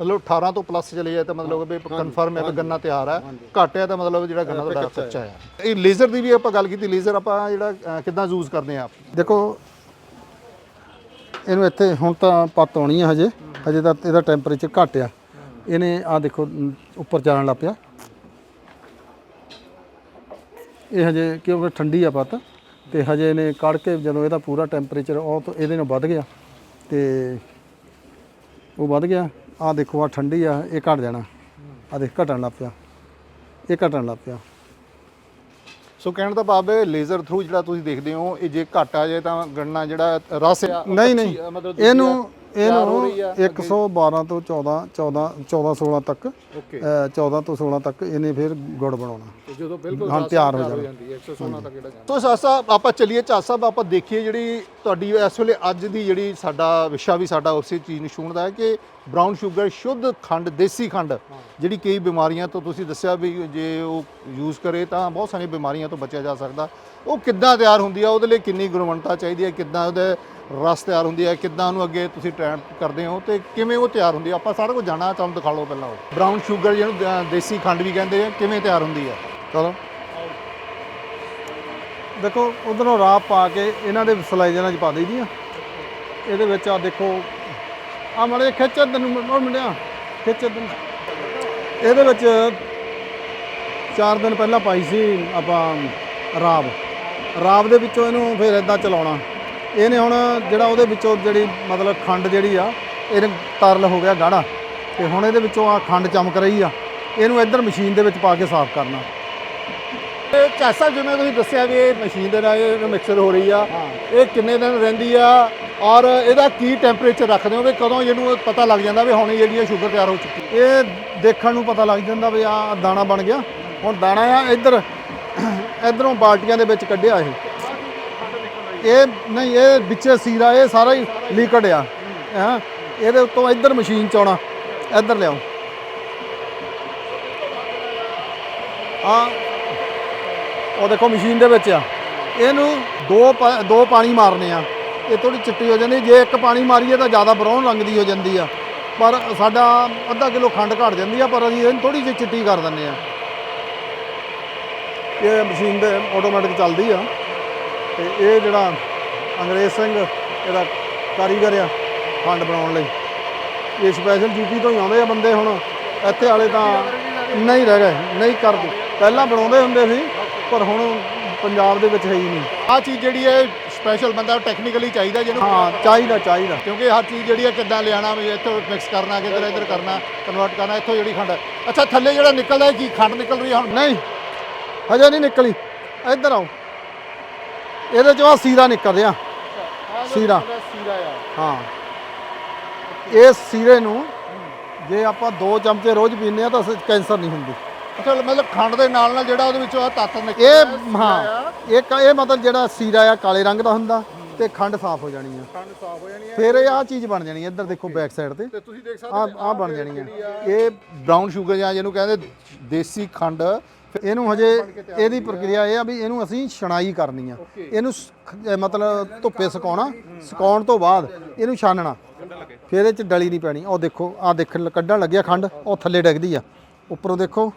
ਮਤਲਬ 18 ਤੋਂ ਪਲੱਸ ਚਲੇ ਜਾਏ ਤਾਂ ਮਤਲਬ ਵੀ ਕਨਫਰਮ ਹੈ ਵੀ ਗੰਨਾ ਤਿਆਰ ਹੈ ਘੱਟ ਹੈ ਤਾਂ ਮਤਲਬ ਜਿਹੜਾ ਗੰਨਾ ਤੁਹਾਡਾ ਕੱਚਾ ਹੈ ਇਹ ਲੇਜ਼ਰ ਦੀ ਵੀ ਆਪਾਂ ਗੱਲ ਕੀਤੀ ਲੇਜ਼ਰ ਆਪਾਂ ਜਿਹੜਾ ਕਿੱਦਾਂ ਯੂਜ਼ ਕਰਦੇ ਆ ਆਪ? ਦੇਖੋ ਇਹਨੂੰ ਇੱਥੇ ਹੁਣ ਤਾਂ ਪੱਤ ਆਉਣੀ ਆ ਹਜੇ। ਹਜੇ ਤਾਂ ਇਹਦਾ ਟੈਂਪਰੇਚਰ ਘੱਟ ਆ। ਇਹਨੇ ਆ ਦੇਖੋ ਉੱਪਰ ਚੱਲਣ ਲੱਗ ਪਿਆ। ਇਹ ਹਜੇ ਕਿਉਂਕਿ ਠੰਡੀ ਆ ਪੱਤ ਤੇ ਹਜੇ ਇਹਨੇ ਕੱਢ ਕੇ ਜਦੋਂ ਇਹਦਾ ਪੂਰਾ ਟੈਂਪਰੇਚਰ ਉਹ ਤੋਂ ਇਹਦੇ ਨਾਲ ਵੱਧ ਗਿਆ ਤੇ ਉਹ ਵੱਧ ਗਿਆ। ਆ ਦੇਖੋ ਆ ਠੰਡੀ ਆ ਇਹ ਘਟ ਜਾਣਾ। ਆ ਦੇਖ ਘਟਣ ਲੱਗ ਪਿਆ। ਇਹ ਘਟਣ ਲੱਗ ਪਿਆ। ਸੋ ਕਹਿਣ ਦਾ ਭਾਵ ਹੈ ਲੇਜ਼ਰ ਥਰੂ ਜਿਹੜਾ ਤੁਸੀਂ ਦੇਖਦੇ ਹੋ ਇਹ ਜੇ ਘੱਟ ਆ ਜਾਏ ਤਾਂ ਗਣਨਾ ਜਿਹੜਾ ਰਸ ਆ ਨਹੀਂ ਨਹੀਂ। ਮਤਲਬ ਇਹਨੂੰ ਇਹਨੂੰ ਰਹੀ ਆ 112 ਤੋਂ 14 14 14 16 ਤੱਕ ਓਕੇ। ਅ, 14 ਤੋਂ 16 ਤੱਕ ਇਹਨੇ ਫਿਰ ਗੁੜ ਬਣਾਉਣਾ। ਜਦੋਂ ਬਿਲਕੁਲ ਹਾਂ, ਤਿਆਰ ਹੋ ਜਾਂਦੀ ਹੈ 116 ਤੱਕ ਜਿਹੜਾ ਜਾਂਦਾ ਤੋ ਸਾਸਾ ਆਪਾਂ ਚੱਲੀਏ ਚਾਸ ਸਾਹਿਬ ਆਪਾਂ ਦੇਖੀਏ ਜਿਹੜੀ ਤੁਹਾਡੀ ਇਸ ਵੇਲੇ ਅੱਜ ਦੀ ਜਿਹੜੀ ਸਾਡਾ ਵਿਸ਼ਾ ਵੀ ਸਾਡਾ ਉਸੇ ਚੀਜ਼ ਨੂੰ ਛੂਣਦਾ ਹੈ ਕਿ ਬ੍ਰਾਊਨ ਸ਼ੂਗਰ ਸ਼ੁੱਧ ਖੰਡ ਦੇਸੀ ਖੰਡ ਜਿਹੜੀ ਕਈ ਬਿਮਾਰੀਆਂ ਤੋਂ ਤੁਸੀਂ ਦੱਸਿਆ ਵੀ ਜੇ ਉਹ ਯੂਜ਼ ਕਰੇ ਤਾਂ ਬਹੁਤ ਸਾਰੀਆਂ ਬਿਮਾਰੀਆਂ ਤੋਂ ਬਚਿਆ ਜਾ ਸਕਦਾ। ਉਹ ਕਿੱਦਾਂ ਤਿਆਰ ਹੁੰਦੀ ਆ? ਉਹਦੇ ਲਈ ਕਿੰਨੀ ਗੁਣਵੰਤਾ ਚਾਹੀਦੀ ਹੈ ਕਿੱਦਾਂ ਉਹਦੇ ਰਸ ਤਿਆਰ ਹੁੰਦੀ ਹੈ ਕਿੱਦਾਂ ਉਹਨੂੰ ਅੱਗੇ ਤੁਸੀਂ ਟ੍ਰੈਨ ਕਰਦੇ ਹੋ? ਤੇ ਕਿਵੇਂ ਉਹ ਤਿਆਰ ਹੁੰਦੀ ਆ? ਆਪਾਂ ਸਾਰਾ ਕੁਝ ਜਾਣਨਾ ਤੁਹਾਨੂੰ ਦਿਖਾ ਲਓ ਪਹਿਲਾਂ ਉਹ। ਬ੍ਰਾਊਨ ਸ਼ੂਗਰ ਜਿਹਨੂੰ ਦੇਸੀ ਖੰਡ ਵੀ ਕਹਿੰਦੇ ਆ ਕਿਵੇਂ ਤਿਆਰ ਹੁੰਦੀ ਆ? ਚਲੋ। ਦੇਖੋ ਉਧਰੋਂ ਰਾਪ ਪਾ ਕੇ ਇਹਨਾਂ ਦੇ ਸਲਾਈਜਰਾਂ 'ਚ ਪਾ ਦਈਦੀ ਆ। ਇਹਦੇ ਵਿੱਚ ਆ ਦੇਖੋ ਆ ਮੜੇ ਖਿੱਚ ਤੈਨੂੰ ਮੋੜ ਮਿਲਿਆ ਖਿੱਚ ਤੈਨੂੰ ਇਹਦੇ ਵਿੱਚ 4 ਦਿਨ ਪਹਿਲਾਂ ਪਾਈ ਸੀ ਆਪਾਂ ਰਾਬ ਰਾਬ ਦੇ ਵਿੱਚੋਂ ਇਹਨੂੰ ਫਿਰ ਇਦਾਂ ਚਲਾਉਣਾ। ਇਹਨੇ ਹੁਣ ਜਿਹੜਾ ਉਹਦੇ ਵਿੱਚੋਂ ਜਿਹੜੀ ਮਤਲਬ ਖੰਡ ਜਿਹੜੀ ਆ ਇਹਨੇ ਤਰਲ ਹੋ ਗਿਆ ਗਾੜਾ। ਤੇ ਹੁਣ ਇਹਦੇ ਵਿੱਚੋਂ ਆ ਖੰਡ ਚਮਕ ਰਹੀ ਆ। ਇਹਨੂੰ ਇੱਧਰ ਮਸ਼ੀਨ ਦੇ ਵਿੱਚ ਪਾ ਕੇ ਸਾਫ਼ ਕਰਨਾ। ਇਹ ਚਾਸਾ ਜਿਵੇਂ ਤੁਸੀਂ ਦੱਸਿਆ ਵੀ ਇਹ ਮਸ਼ੀਨ ਦੇ ਨਾਲ ਇਹ ਮਿਕਸਰ ਹੋ ਰਹੀ ਆ। ਇਹ ਕਿੰਨੇ ਦਿਨ ਰਹਿੰਦੀ ਆ? ਔਰ ਇਹਦਾ ਕੀ ਟੈਂਪਰੇਚਰ ਰੱਖਦੇ ਹੋ ਵੀ ਕਦੋਂ ਇਹਨੂੰ ਪਤਾ ਲੱਗ ਜਾਂਦਾ ਵੀ ਹੁਣ ਜਿਹੜੀ ਇਹ ਸ਼ੂਗਰ ਤਿਆਰ ਹੋ ਚੁੱਕੀ ਇਹ ਦੇਖਣ ਨੂੰ ਪਤਾ ਲੱਗ ਜਾਂਦਾ ਵੀ ਆ ਦਾਣਾ ਬਣ ਗਿਆ। ਹੁਣ ਦਾਣਾ ਆ ਇੱਧਰ, ਇਧਰੋਂ ਬਾਲਟੀਆਂ ਦੇ ਵਿੱਚ ਕੱਢਿਆ ਇਹ। ਇਹ ਨਹੀਂ, ਇਹ ਵਿੱਚ ਸੀਰਾ, ਇਹ ਸਾਰਾ ਹੀ ਲੀਕਡ ਆ। ਹਾਂ? ਇਹਦੇ ਉੱਤੋਂ ਇੱਧਰ ਮਸ਼ੀਨ ਚ ਆਉਣਾ ਇੱਧਰ ਲਿਆਓ। ਆ ਉਹ ਦੇਖੋ ਮਸ਼ੀਨ ਦੇ ਵਿੱਚ ਆ। ਇਹਨੂੰ ਦੋ ਪਾ- ਦੋ ਪਾਣੀ ਮਾਰਨੇ ਆ। ਇਹ ਥੋੜੀ ਚਿੱਟੀ ਹੋ ਜਾਂਦੀ ਜੇ ਇੱਕ ਪਾਣੀ ਮਾਰੀਏ ਤਾਂ ਜ਼ਿਆਦਾ ਬਰਾਊਨ ਰੰਗ ਦੀ ਹੋ ਜਾਂਦੀ ਆ। ਪਰ ਸਾਡਾ ਅੱਧਾ ਕਿਲੋ ਖੰਡ ਘਟ ਜਾਂਦੀ ਆ, ਪਰ ਅਸੀਂ ਇਹਨੂੰ ਥੋੜੀ ਜਿਹੀ ਚਿੱਟੀ ਕਰ ਦਿੰਦੇ ਆ। ਇਹ ਮਸ਼ੀਨ ਦੇ ਆਟੋਮੈਟਿਕ ਚੱਲਦੀ ਆ। ਤੇ ਇਹ ਜਿਹੜਾ ਅੰਗਰੇਜ਼ ਸਿੰਘ ਇਹਦਾ ਕਾਰੀਗਰ ਆ ਖੰਡ ਬਣਾਉਣ ਲਈ। ਇਹ ਸਪੈਸ਼ਲ ਯੂਪੀ ਤੋਂ ਹੀ ਆਉਂਦੇ ਆ ਬੰਦੇ ਹੁਣ। ਇੱਥੇ ਵਾਲੇ ਤਾਂ ਨਹੀਂ ਰਹਿ ਗਏ, ਨਹੀਂ ਕਰਦੇ। ਪਹਿਲਾਂ ਬਣਾਉਂਦੇ ਹੁੰਦੇ ਸੀ, ਪਰ ਹੁਣ ਪੰਜਾਬ ਦੇ ਵਿੱਚ ਹੈ ਹੀ ਨਹੀਂ। ਆ ਚੀਜ਼ ਜਿਹੜੀ ਹੈ ਸਪੈਸ਼ਲ ਬੰਦਾ ਟੈਕਨੀਕਲੀ ਚਾਹੀਦਾ ਜਿਹਨੂੰ ਹਾਂ ਚਾਹੀਦਾ ਚਾਹੀਦਾ। ਕਿਉਂਕਿ ਹਰ ਚੀਜ਼ ਜਿਹੜੀ ਹੈ ਕਿੱਦਾਂ ਲਿਆਣਾ ਵੀ ਇੱਥੋਂ ਮਿਕਸ ਕਰਨਾ ਕਿੱਧਰ ਇੱਧਰ ਕਰਨਾ ਕਨਵਰਟ ਕਰਨਾ ਇੱਥੋਂ ਜਿਹੜੀ ਖੰਡ ਅੱਛਾ ਥੱਲੇ ਜਿਹੜਾ ਨਿਕਲਦਾ ਕੀ ਖੰਡ ਨਿਕਲ ਰਹੀ ਹੈ ਹੁਣ? ਨਹੀਂ ਹਜੇ ਨਹੀਂ ਨਿਕਲੀ। ਇੱਧਰ ਆਓ। ਇਹਦੇ ਚੋਂ ਸੀਰਾ ਨਿਕਲ ਰਿਹਾ ਸੀਰਾ। ਸੀਰਾ ਆ। ਹਾਂ। ਇਹ ਸੀਰੇ ਨੂੰ ਜੇ ਆਪਾਂ 2 ਚਮਚੇ ਰੋਜ਼ ਪੀਂਦੇ ਆ ਤਾਂ ਕੈਂਸਰ ਨਹੀਂ ਹੁੰਦੀ। ਅੱਛਾ ਮਤਲਬ ਖੰਡ ਦੇ ਨਾਲ ਨਾਲ ਜਿਹੜਾ ਉਹਦੇ ਵਿੱਚੋਂ ਆ ਤੱਤ ਨਿਕਲ ਇਹ ਹਾਂ ਇਹ ਕ- ਇਹ ਮਤਲਬ ਜਿਹੜਾ ਸੀਰਾ ਆ ਕਾਲੇ ਰੰਗ ਦਾ ਹੁੰਦਾ ਤੇ ਖੰਡ ਸਾਫ਼ ਹੋ ਜਾਣੀ ਆ। ਖੰਡ ਸਾਫ਼ ਹੋ ਜਾਣੀ ਹੈ ਫਿਰ ਇਹ ਆ ਚੀਜ਼ ਬਣ ਜਾਣੀ ਆ ਇੱਧਰ ਦੇਖੋ ਬੈਕ ਸਾਈਡ ਤੇ। ਤੇ ਤੁਸੀਂ ਦੇਖ ਆ ਆ ਬਣ ਜਾਣੀ ਆ। ਇਹ ਬ੍ਰਾਊਨ ਸ਼ੂਗਰ ਜਾਂ ਜਿਹਨੂੰ ਕਹਿੰਦੇ ਦੇਸੀ ਖੰਡ ਇਹਨੂੰ ਹਜੇ ਇਹਦੀ ਪ੍ਰਕਿਰਿਆ ਇਹ ਆ ਵੀ ਇਹਨੂੰ ਅਸੀਂ ਛਣਾਈ ਕਰਨੀ ਆ। ਇਹਨੂੰ ਸ- ਅਹ ਮਤਲਬ ਧੁੱਪੇ ਸੁਕਾਉਣਾ ਸੁਕਾਉਣ ਤੋਂ ਬਾਅਦ ਇਹਨੂੰ ਛਾਨਣਾ। ਫਿਰ ਇਹ ਚ ਡਲੀ ਨਹੀਂ ਪੈਣੀ। ਉਹ ਦੇਖੋ ਆ ਦੇਖਣ ਕੱਢਣ ਲੱਗਿਆ ਖੰਡ ਉਹ ਥੱਲੇ ਡਿੱਗਦੀ ਆ। ਉੱਪਰੋਂ ਦੇਖੋ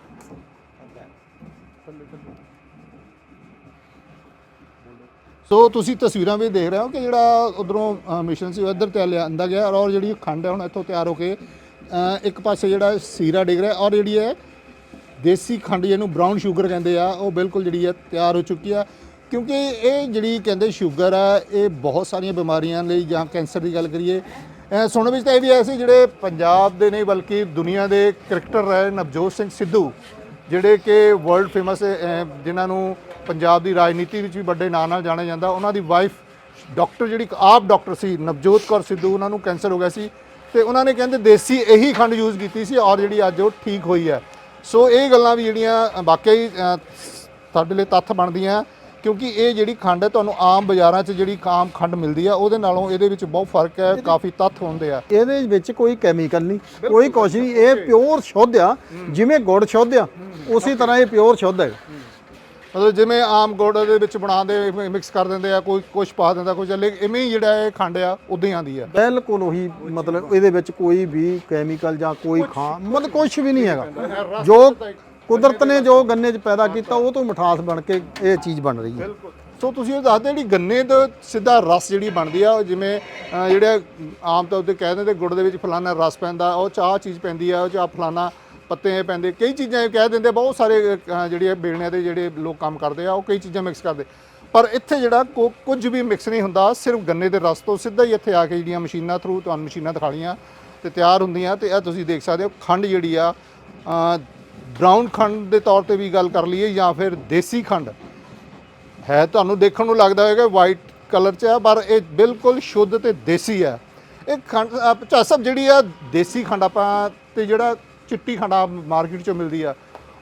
ਸੋ ਤੁਸੀਂ ਤਸਵੀਰਾਂ ਵੀ ਦੇਖ ਰਹੇ ਹੋ ਕਿ ਜਿਹੜਾ ਉਧਰੋਂ ਮਿਸ਼ਨ ਸੀ ਉਹ ਇੱਧਰ ਤੇ ਲਿਆਂਦਾ ਗਿਆ ਔਰ ਜਿਹੜੀ ਖੰਡ ਹੈ ਹੁਣ ਇੱਥੋਂ ਤਿਆਰ ਹੋ ਕੇ ਇੱਕ ਪਾਸੇ ਜਿਹੜਾ ਸੀਰਾ ਡਿੱਗ ਰਿਹਾ ਔਰ ਜਿਹੜੀ ਹੈ ਦੇਸੀ ਖੰਡ ਜਿਹਨੂੰ ਬ੍ਰਾਊਨ ਸ਼ੂਗਰ ਕਹਿੰਦੇ ਆ, ਉਹ ਬਿਲਕੁਲ ਜਿਹੜੀ ਹੈ ਤਿਆਰ ਹੋ ਚੁੱਕੀ ਆ। ਕਿਉਂਕਿ ਇਹ ਜਿਹੜੀ ਕਹਿੰਦੇ ਸ਼ੂਗਰ ਆ, ਇਹ ਬਹੁਤ ਸਾਰੀਆਂ ਬਿਮਾਰੀਆਂ ਲਈ ਜਾਂ ਕੈਂਸਰ ਦੀ ਗੱਲ ਕਰੀਏ ਸੁਣਨ ਵਿੱਚ ਤਾਂ ਇਹ ਵੀ ਆਇਆ ਸੀ ਜਿਹੜੇ ਪੰਜਾਬ ਦੇ ਨਹੀਂ ਬਲਕਿ ਦੁਨੀਆ ਦੇ ਕ੍ਰਿਕਟਰ ਰਹੇ ਨਵਜੋਤ ਸਿੰਘ ਸਿੱਧੂ। ਜਿਹੜੇ ਕਿ ਵਰਲਡ ਫੇਮਸ ਜਿਨ੍ਹਾਂ ਨੂੰ ਪੰਜਾਬ ਦੀ ਰਾਜਨੀਤੀ ਵਿੱਚ ਵੀ ਵੱਡੇ ਨਾਂ ਨਾਲ ਜਾਣਿਆ ਜਾਂਦਾ ਉਹਨਾਂ ਦੀ ਵਾਈਫ ਡਾਕਟਰ ਜਿਹੜੀ ਆਪ ਡਾਕਟਰ ਸੀ ਨਵਜੋਤ ਕੌਰ ਸਿੱਧੂ ਉਹਨਾਂ ਨੂੰ ਕੈਂਸਰ ਹੋ ਗਿਆ ਸੀ ਤੇ ਉਹਨਾਂ ਨੇ ਕਹਿੰਦੇ ਦੇਸੀ ਇਹੀ ਖੰਡ ਯੂਜ਼ ਕੀਤੀ ਸੀ ਔਰ ਜਿਹੜੀ ਅੱਜ ਉਹ ਠੀਕ ਹੋਈ ਹੈ। ਸੋ ਇਹ ਗੱਲਾਂ ਵੀ ਜਿਹੜੀਆਂ ਅ, ਵਾਕਈ ਸਾਡੇ ਲਈ ਤੱਥ ਬਣਦੀਆਂ। ਕਿਉਂਕਿ ਇਹ ਜਿਹੜੀ ਖੰਡ ਹੈ ਤੁਹਾਨੂੰ ਆਮ ਬਾਜ਼ਾਰਾਂ 'ਚ ਜਿਹੜੀ ਆਮ ਖੰਡ ਮਿਲਦੀ ਆ ਉਹਦੇ ਨਾਲੋਂ ਇਹਦੇ ਵਿੱਚ ਬਹੁਤ ਫ਼ਰਕ ਹੈ ਕਾਫੀ ਤੱਥ ਹੁੰਦੇ ਆ। ਇਹਦੇ ਵਿੱਚ ਕੋਈ ਕੈਮੀਕਲ ਨਹੀਂ ਕੋਈ ਕੁਛ ਨਹੀਂ ਇਹ ਪਿਓਰ ਸ਼ੁੱਧ ਆ ਜਿਵੇਂ ਗੁੜ ਸ਼ੁੱਧ ਆ ਉਸੇ ਤਰ੍ਹਾਂ ਇਹ ਪਿਓਰ ਸ਼ੁੱਧ ਹੈ ਮਤਲਬ ਜਿਵੇਂ ਆਮ ਗੁੜ ਦੇ ਵਿੱਚ ਬਣਾਉਂਦੇ ਮਿਕਸ ਕਰ ਦਿੰਦੇ ਆ ਕੋਈ ਕੁਝ ਪਾ ਦਿੰਦਾ ਕੋਈ ਚੱਲੇ ਇਵੇਂ ਹੀ ਜਿਹੜਾ ਇਹ ਖੰਡ ਆ ਉਦਾਂ ਹੀ ਆਂਦੀ ਆ। ਬਿਲਕੁਲ ਉਹੀ ਮਤਲਬ ਇਹਦੇ ਵਿੱਚ ਕੋਈ ਵੀ ਕੈਮੀਕਲ ਜਾਂ ਕੋਈ ਖਾਂ ਮਤਲਬ ਕੁਝ ਵੀ ਨਹੀਂ ਹੈਗਾ। ਜੋ ਕੁਦਰਤ ਨੇ ਜੋ ਗੰਨੇ 'ਚ ਪੈਦਾ ਕੀਤਾ ਉਹ ਤੋਂ ਮਿਠਾਸ ਬਣ ਕੇ ਇਹ ਚੀਜ਼ ਬਣ ਰਹੀ ਹੈ। ਬਿਲਕੁਲ। ਸੋ ਤੁਸੀਂ ਇਹ ਦੱਸਦੇ ਜਿਹੜੀ ਗੰਨੇ ਦਾ ਸਿੱਧਾ ਰਸ ਜਿਹੜੀ ਬਣਦੀ ਆ ਉਹ ਜਿਵੇਂ ਅਹ, ਜਿਹੜੇ ਆਮ ਤੌਰ ਤੇ ਕਹਿ ਦਿੰਦੇ ਗੁੜ ਦੇ ਵਿੱਚ ਫਲਾਨਾ ਰਸ ਪੈਂਦਾ ਉਹ ਚਾਹ ਚੀਜ਼ ਪੈਂਦੀ ਆ ਉਹ ਚਾਹ ਫਲਾਨਾ ਪੱਤੇ ਪੈਂਦੇ ਕਈ ਚੀਜ਼ਾਂ ਇਹ ਕਹਿ ਦਿੰਦੇ ਬਹੁਤ ਸਾਰੇ ਅ, ਜਿਹੜੇ ਬੇੜਿਆਂ ਦੇ ਜਿਹੜੇ ਲੋਕ ਕੰਮ ਕਰਦੇ ਆ ਉਹ ਕਈ ਚੀਜ਼ਾਂ ਮਿਕਸ ਕਰਦੇ। ਪਰ ਇੱਥੇ ਜਿਹੜਾ ਕੋ- ਕੁਝ ਵੀ ਮਿਕਸ ਨਹੀਂ ਹੁੰਦਾ ਸਿਰਫ ਗੰਨੇ ਦੇ ਰਸ ਤੋਂ ਸਿੱਧਾ ਹੀ ਇੱਥੇ ਆ ਕੇ ਜਿਹੜੀਆਂ ਮਸ਼ੀਨਾਂ ਥਰੂ ਤੁਹਾਨੂੰ ਮਸ਼ੀਨਾਂ ਦਿਖਾ ਲਈਆਂ ਤੇ ਤਿਆਰ ਹੁੰਦੀਆਂ ਤੇ ਇਹ ਤੁਸੀਂ ਦੇਖ ਸਕਦੇ ਹੋ ਖੰਡ ਜਿਹੜੀ ਆ ਬ੍ਰਾਊਨ ਖੰਡ ਦੇ ਤੌਰ ਤੇ ਵੀ ਗੱਲ ਕਰ ਲਈਏ ਜਾਂ ਫਿਰ ਦੇਸੀ ਖੰਡ, ਹੈ ਤੁਹਾਨੂੰ ਦੇਖਣ ਨੂੰ ਲੱਗਦਾ ਹੋਵੇਗਾ ਵਾਈਟ ਕਲਰ 'ਚ ਆ ਪਰ ਇਹ ਬਿਲਕੁਲ ਸ਼ੁੱਧ ਤੇ ਦੇਸੀ ਹੈ। ਇਹ ਖੰਡ ਚਾਸਬ ਜਿਹੜੀ ਆ ਦੇਸੀ ਖੰਡ ਆਪਾਂ ਤੇ ਜਿਹੜਾ ਚਿੱਟੀ ਖੰਡ ਆ ਮਾਰਕੀਟ 'ਚੋਂ ਮਿਲਦੀ ਆ,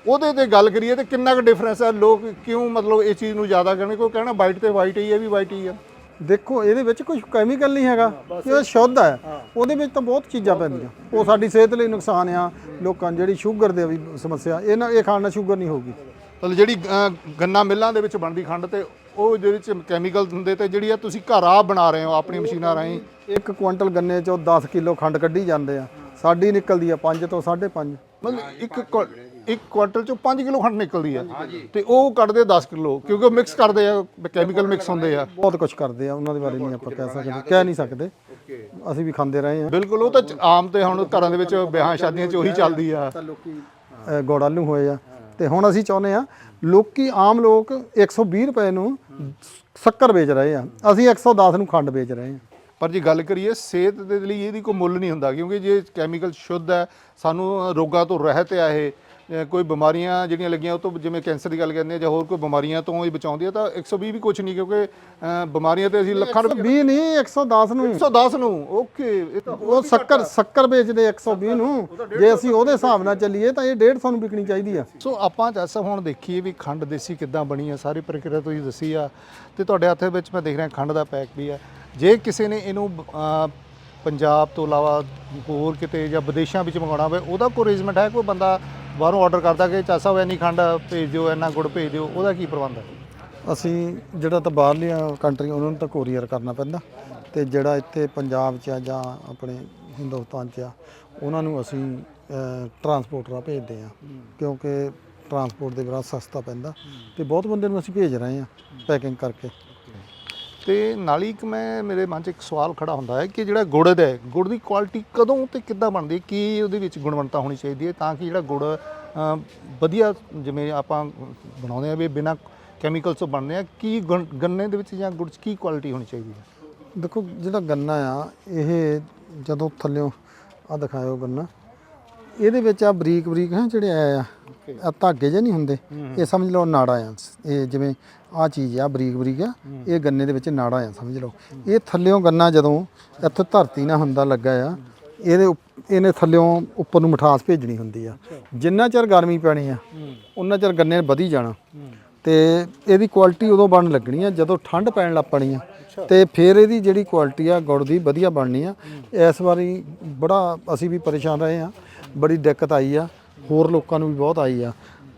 ਉਹਦੇ ਤੇ ਗੱਲ ਕਰੀਏ ਤੇ ਕਿੰਨਾ ਕੁ ਡਿਫਰੈਂਸ ਆ ਲੋਕ ਕਿਉਂ ਮਤਲਬ ਇਹ ਚੀਜ਼ ਨੂੰ ਜ਼ਿਆਦਾ ਕਰਨਗੇ ਕੋਈ ਕਹਿਣਾ ਵਾਈਟ ਤੇ ਵਾਈਟ ਹੀ ਹੈ ਵੀ ਵਾਈਟ ਹੀ ਆ। ਦੇਖੋ ਇਹਦੇ ਵਿੱਚ ਕੁਝ ਕੈਮੀਕਲ ਨਹੀਂ ਹੈਗਾ। ਇਹ ਸ਼ੁੱਧ ਹੈ। ਉਹਦੇ ਵਿੱਚ ਤਾਂ ਬਹੁਤ ਚੀਜ਼ਾਂ ਪੈਂਦੀਆਂ। ਉਹ ਸਾਡੀ ਸਿਹਤ ਲਈ ਨੁਕਸਾਨ ਆ। ਲੋਕਾਂ ਨੂੰ ਜਿਹੜੀ ਸ਼ੂਗਰ ਦੇ ਵੀ ਸਮੱਸਿਆ ਇਹਨਾਂ ਇਹ ਖਾਣ ਨਾਲ ਸ਼ੂਗਰ ਨਹੀਂ ਹੋਊਗੀ। ਮਤਲਬ ਜਿਹੜੀ ਗੰਨਾ ਮਿੱਲਾਂ ਦੇ ਵਿੱਚ ਬਣਦੀ ਖੰਡ ਤੇ ਉਹ ਜਿਹਦੇ ਵਿੱਚ ਕੈਮੀਕਲ ਹੁੰਦੇ ਤੇ ਜਿਹੜੀ ਆ ਤੁਸੀਂ ਘਰ ਆ ਬਣਾ ਰਹੇ ਹੋ ਆਪਣੀ ਮਸ਼ੀਨਾਂ ਰਾਹੀਂ। ਇੱਕ ਕੁਇੰਟਲ ਗੰਨੇ ਚੋਂ 10 ਕਿਲੋ ਖੰਡ ਕੱਢੀ ਜਾਂਦੇ ਆ। ਸਾਡੀ ਨਿਕਲਦੀ ਆ 5 ਤੋਂ 5.5 ਮਤਲਬ ਇੱਕ ਇੱਕ ਕੁਆਂਟਲ ਚੋਂ 5 ਕਿਲੋ ਖੰਡ ਨਿਕਲਦੀ ਆ। ਤੇ ਉਹ ਕੱਢਦੇ 10 ਕਿਲੋ ਕਿਉਂਕਿ ਉਹ ਮਿਕਸ ਕਰਦੇ ਆ ਕੈਮੀਕਲ ਮਿਕਸ ਹੁੰਦੇ ਆ। ਬਹੁਤ ਕੁਝ ਕਰਦੇ ਆ ਉਹਨਾਂ ਦੇ ਬਾਰੇ ਨਹੀਂ ਆਪਾਂ ਕਹਿ ਸਕਦੇ ਕਹਿ ਨਹੀਂ ਸਕਦੇ। ਅਸੀਂ ਵੀ ਖਾਂਦੇ ਰਹੇ ਆ। ਬਿਲਕੁਲ ਉਹ ਤਾਂ ਆਮ ਤੇ ਹੁਣ ਘਰਾਂ ਦੇ ਵਿੱਚ ਵਿਆਹਾਂ ਸ਼ਾਦੀਆਂ 'ਚ ਉਹੀ ਚੱਲਦੀ ਆ। ਗੁੜ ਆਲੂ ਹੋਏ ਆ। ਤੇ ਹੁਣ ਅਸੀਂ ਚਾਹੁੰਦੇ ਆ ਲੋਕੀ ਆਮ ਲੋਕ 120 ਰੁਪਏ ਨੂੰ ਸ਼ੱਕਰ ਵੇਚ ਰਹੇ ਆ। ਅਸੀਂ 110 ਨੂੰ ਖੰਡ ਵੇਚ ਰਹੇ ਆ। ਪਰ ਜੇ ਗੱਲ ਕਰੀਏ ਸਿਹਤ ਦੇ ਲਈ ਇਹਦੀ ਕੋਈ ਮੁੱਲ ਨਹੀਂ ਹੁੰਦਾ ਕਿਉਂਕਿ ਜੇ ਕੈਮੀਕਲ ਸ਼ੁੱਧ ਹੈ ਸਾਨੂੰ ਰੋਗਾਂ ਤੋਂ ਰਹਿਤ ਹੈ ਇਹ ਕੋਈ ਬਿਮਾਰੀਆਂ ਜਿਹੜੀਆਂ ਲੱਗੀਆਂ ਉਹ ਤੋਂ ਜਿਵੇਂ ਕੈਂਸਰ ਦੀ ਗੱਲ ਕਰਦੇ ਆ ਜਾਂ ਹੋਰ ਕੋਈ ਬਿਮਾਰੀਆਂ ਤੋਂ ਹੀ ਬਚਾਉਂਦੀ ਆ ਤਾਂ 120 ਵੀ ਕੁਝ ਨਹੀਂ ਕਿਉਂਕਿ ਅ, ਬਿਮਾਰੀਆਂ ਤੇ ਅਸੀਂ ਲੱਖਾਂ ਰੁਪਏ 20 ਨਹੀਂ 110 ਨੂੰ 110 ਨੂੰ ਓਕੇ ਇਹ ਤਾਂ ਉਹ ਸ਼ੱਕਰ ਸ਼ੱਕਰ ਵੇਚਦੇ 120 ਨੂੰ। ਜੇ ਅਸੀਂ ਉਹਦੇ ਹਿਸਾਬ ਨਾਲ ਚੱਲੀਏ ਤਾਂ ਇਹ 150 ਨੂੰ ਵਿਕਣੀ ਚਾਹੀਦੀ ਆ। ਸੋ ਆਪਾਂ ਜੱਸ ਹੁਣ ਦੇਖੀਏ ਵੀ ਖੰਡ ਦੇਸੀ ਕਿੱਦਾਂ ਬਣੀ ਆ ਸਾਰੀ ਪ੍ਰਕਿਰਿਆ ਤੁਸੀਂ ਦੱਸੀ ਆ ਤੇ ਤੁਹਾਡੇ ਹੱਥ ਵਿੱਚ ਮੈਂ ਦੇਖ ਰਿਹਾ ਖੰਡ ਦਾ ਪੈਕ ਵੀ ਆ। ਜੇ ਕਿਸੇ ਨੇ ਇਹਨੂੰ ਅਹ, ਪੰਜਾਬ ਤੋਂ ਇਲਾਵਾ ਹੋਰ ਕਿਤੇ ਜਾਂ ਵਿਦੇਸ਼ਾਂ ਵਿੱਚ ਮੰਗਾਉਣਾ ਹੋਵੇ ਉਹਦਾ ਕੋਈ ਅਰੇਂਜਮੈਂਟ ਹੈ? ਕੋਈ ਬੰਦਾ ਬਾਹਰੋਂ ਆਰਡਰ ਕਰਦਾ ਕਿ ਚਾਸਾ ਸਾਹਿਬ ਇੰਨੀ ਖੰਡ ਭੇਜ ਦਿਓ, ਇੰਨਾ ਗੁੜ ਭੇਜ ਦਿਓ, ਉਹਦਾ ਕੀ ਪ੍ਰਬੰਧ ਹੈ? ਅਸੀਂ ਜਿਹੜਾ ਤਾਂ ਬਾਹਰਲੀਆਂ ਕੰਟਰੀਆਂ ਉਹਨਾਂ ਨੂੰ ਤਾਂ ਕੋਰੀਅਰ ਕਰਨਾ ਪੈਂਦਾ। ਤੇ ਜਿਹੜਾ ਇੱਥੇ ਪੰਜਾਬ 'ਚ ਆ ਜਾਂ ਆਪਣੇ ਹਿੰਦੁਸਤਾਨ 'ਚ ਆ, ਉਹਨਾਂ ਨੂੰ ਅਸੀਂ ਟਰਾਂਸਪੋਰਟਰਾਂ ਭੇਜਦੇ ਆ ਕਿਉਂਕਿ ਟਰਾਂਸਪੋਰਟ ਦੇ ਬੜਾ ਸਸਤਾ ਪੈਂਦਾ। ਤੇ ਬਹੁਤ ਬੰਦੇ ਨੂੰ ਅਸੀਂ ਭੇਜ ਰਹੇ ਆ ਪੈਕਿੰਗ ਕਰਕੇ। ਤੇ ਨਾਲ ਹੀ ਇੱਕ ਮੈਂ ਮੇਰੇ ਮਨ 'ਚ ਇੱਕ ਸਵਾਲ ਖੜਾ ਹੁੰਦਾ ਹੈ ਕਿ ਜਿਹੜਾ ਗੁੜ ਦਾ ਹੈ ਗੁੜ ਦੀ ਕੁਆਲਿਟੀ ਕਦੋਂ ਤੇ ਕਿੱਦਾਂ ਬਣਦੀ ਹੈ? ਕੀ ਉਹਦੇ ਵਿੱਚ ਗੁਣਵੱਤਾ ਹੋਣੀ ਚਾਹੀਦੀ ਹੈ ਤਾਂ ਕਿ ਜਿਹੜਾ ਗੁੜ ਵਧੀਆ ਜਿਵੇਂ ਆਪਾਂ ਬਣਾਉਂਦੇ ਆ ਵੀ ਬਿਨਾ ਕੈਮੀਕਲ ਤੋਂ ਬਣਦੇ ਆ ਕੀ ਗੰਨੇ ਦੇ ਵਿੱਚ ਜਾਂ ਗੁੜ 'ਚ ਕੀ ਕੁਆਲਿਟੀ ਹੋਣੀ ਚਾਹੀਦੀ ਹੈ? ਦੇਖੋ ਜਿਹੜਾ ਗੰਨਾ ਆ ਇਹ ਜਦੋਂ ਥੱਲਿਓਂ ਆ ਦਿਖਾਇਓ ਗੰਨਾ ਇਹਦੇ ਵਿੱਚ ਆ ਬਰੀਕ ਬਰੀਕ ਹੈ ਜਿਹੜੇ ਆ ਆ ਧਾਗੇ ਜੇ ਨਹੀਂ ਹੁੰਦੇ ਇਹ ਸਮਝ ਲਓ ਨਾੜਾ ਆ ਇਹ ਜਿਵੇਂ ਆ ਚੀਜ਼ ਆ ਬਰੀਕ ਬਰੀਕ ਆ ਇਹ ਗੰਨੇ ਦੇ ਵਿੱਚ ਨਾੜਾ ਆ ਸਮਝ ਲਓ। ਇਹ ਥੱਲਿਓਂ ਗੰਨਾ ਜਦੋਂ ਇੱਥੇ ਧਰਤੀ ਨਾਲ ਹੁੰਦਾ ਲੱਗਾ ਆ ਇਹਦੇ ਉੱਪ- ਇਹਨੇ ਥੱਲਿਓਂ ਉੱਪਰ ਨੂੰ ਮਿਠਾਸ ਭੇਜਣੀ ਹੁੰਦੀ ਆ। ਜਿੰਨਾ ਚਿਰ ਗਰਮੀ ਪੈਣੀ ਆ ਉਹਨਾਂ ਚਿਰ ਗੰਨੇ ਵਧੀ ਜਾਣਾ। ਤੇ ਇਹਦੀ ਕੁਆਲਿਟੀ ਉਦੋਂ ਬਣਨ ਲੱਗਣੀ ਆ ਜਦੋਂ ਠੰਡ ਪੈਣ ਲੱਗ ਪਣੀ ਆ। ਤੇ ਫਿਰ ਇਹਦੀ ਜਿਹੜੀ ਕੁਆਲਿਟੀ ਆ ਗੁੜ ਦੀ ਵਧੀਆ ਬਣਨੀ ਆ। ਇਸ ਵਾਰੀ ਬੜਾ ਅਸੀਂ ਵੀ ਪਰੇਸ਼ਾਨ ਰਹੇ ਆ ਬੜੀ ਦਿੱਕਤ ਆਈ ਆ ਹੋਰ ਲੋਕਾਂ ਨੂੰ ਵੀ ਬਹੁਤ ਆਈ ਆ।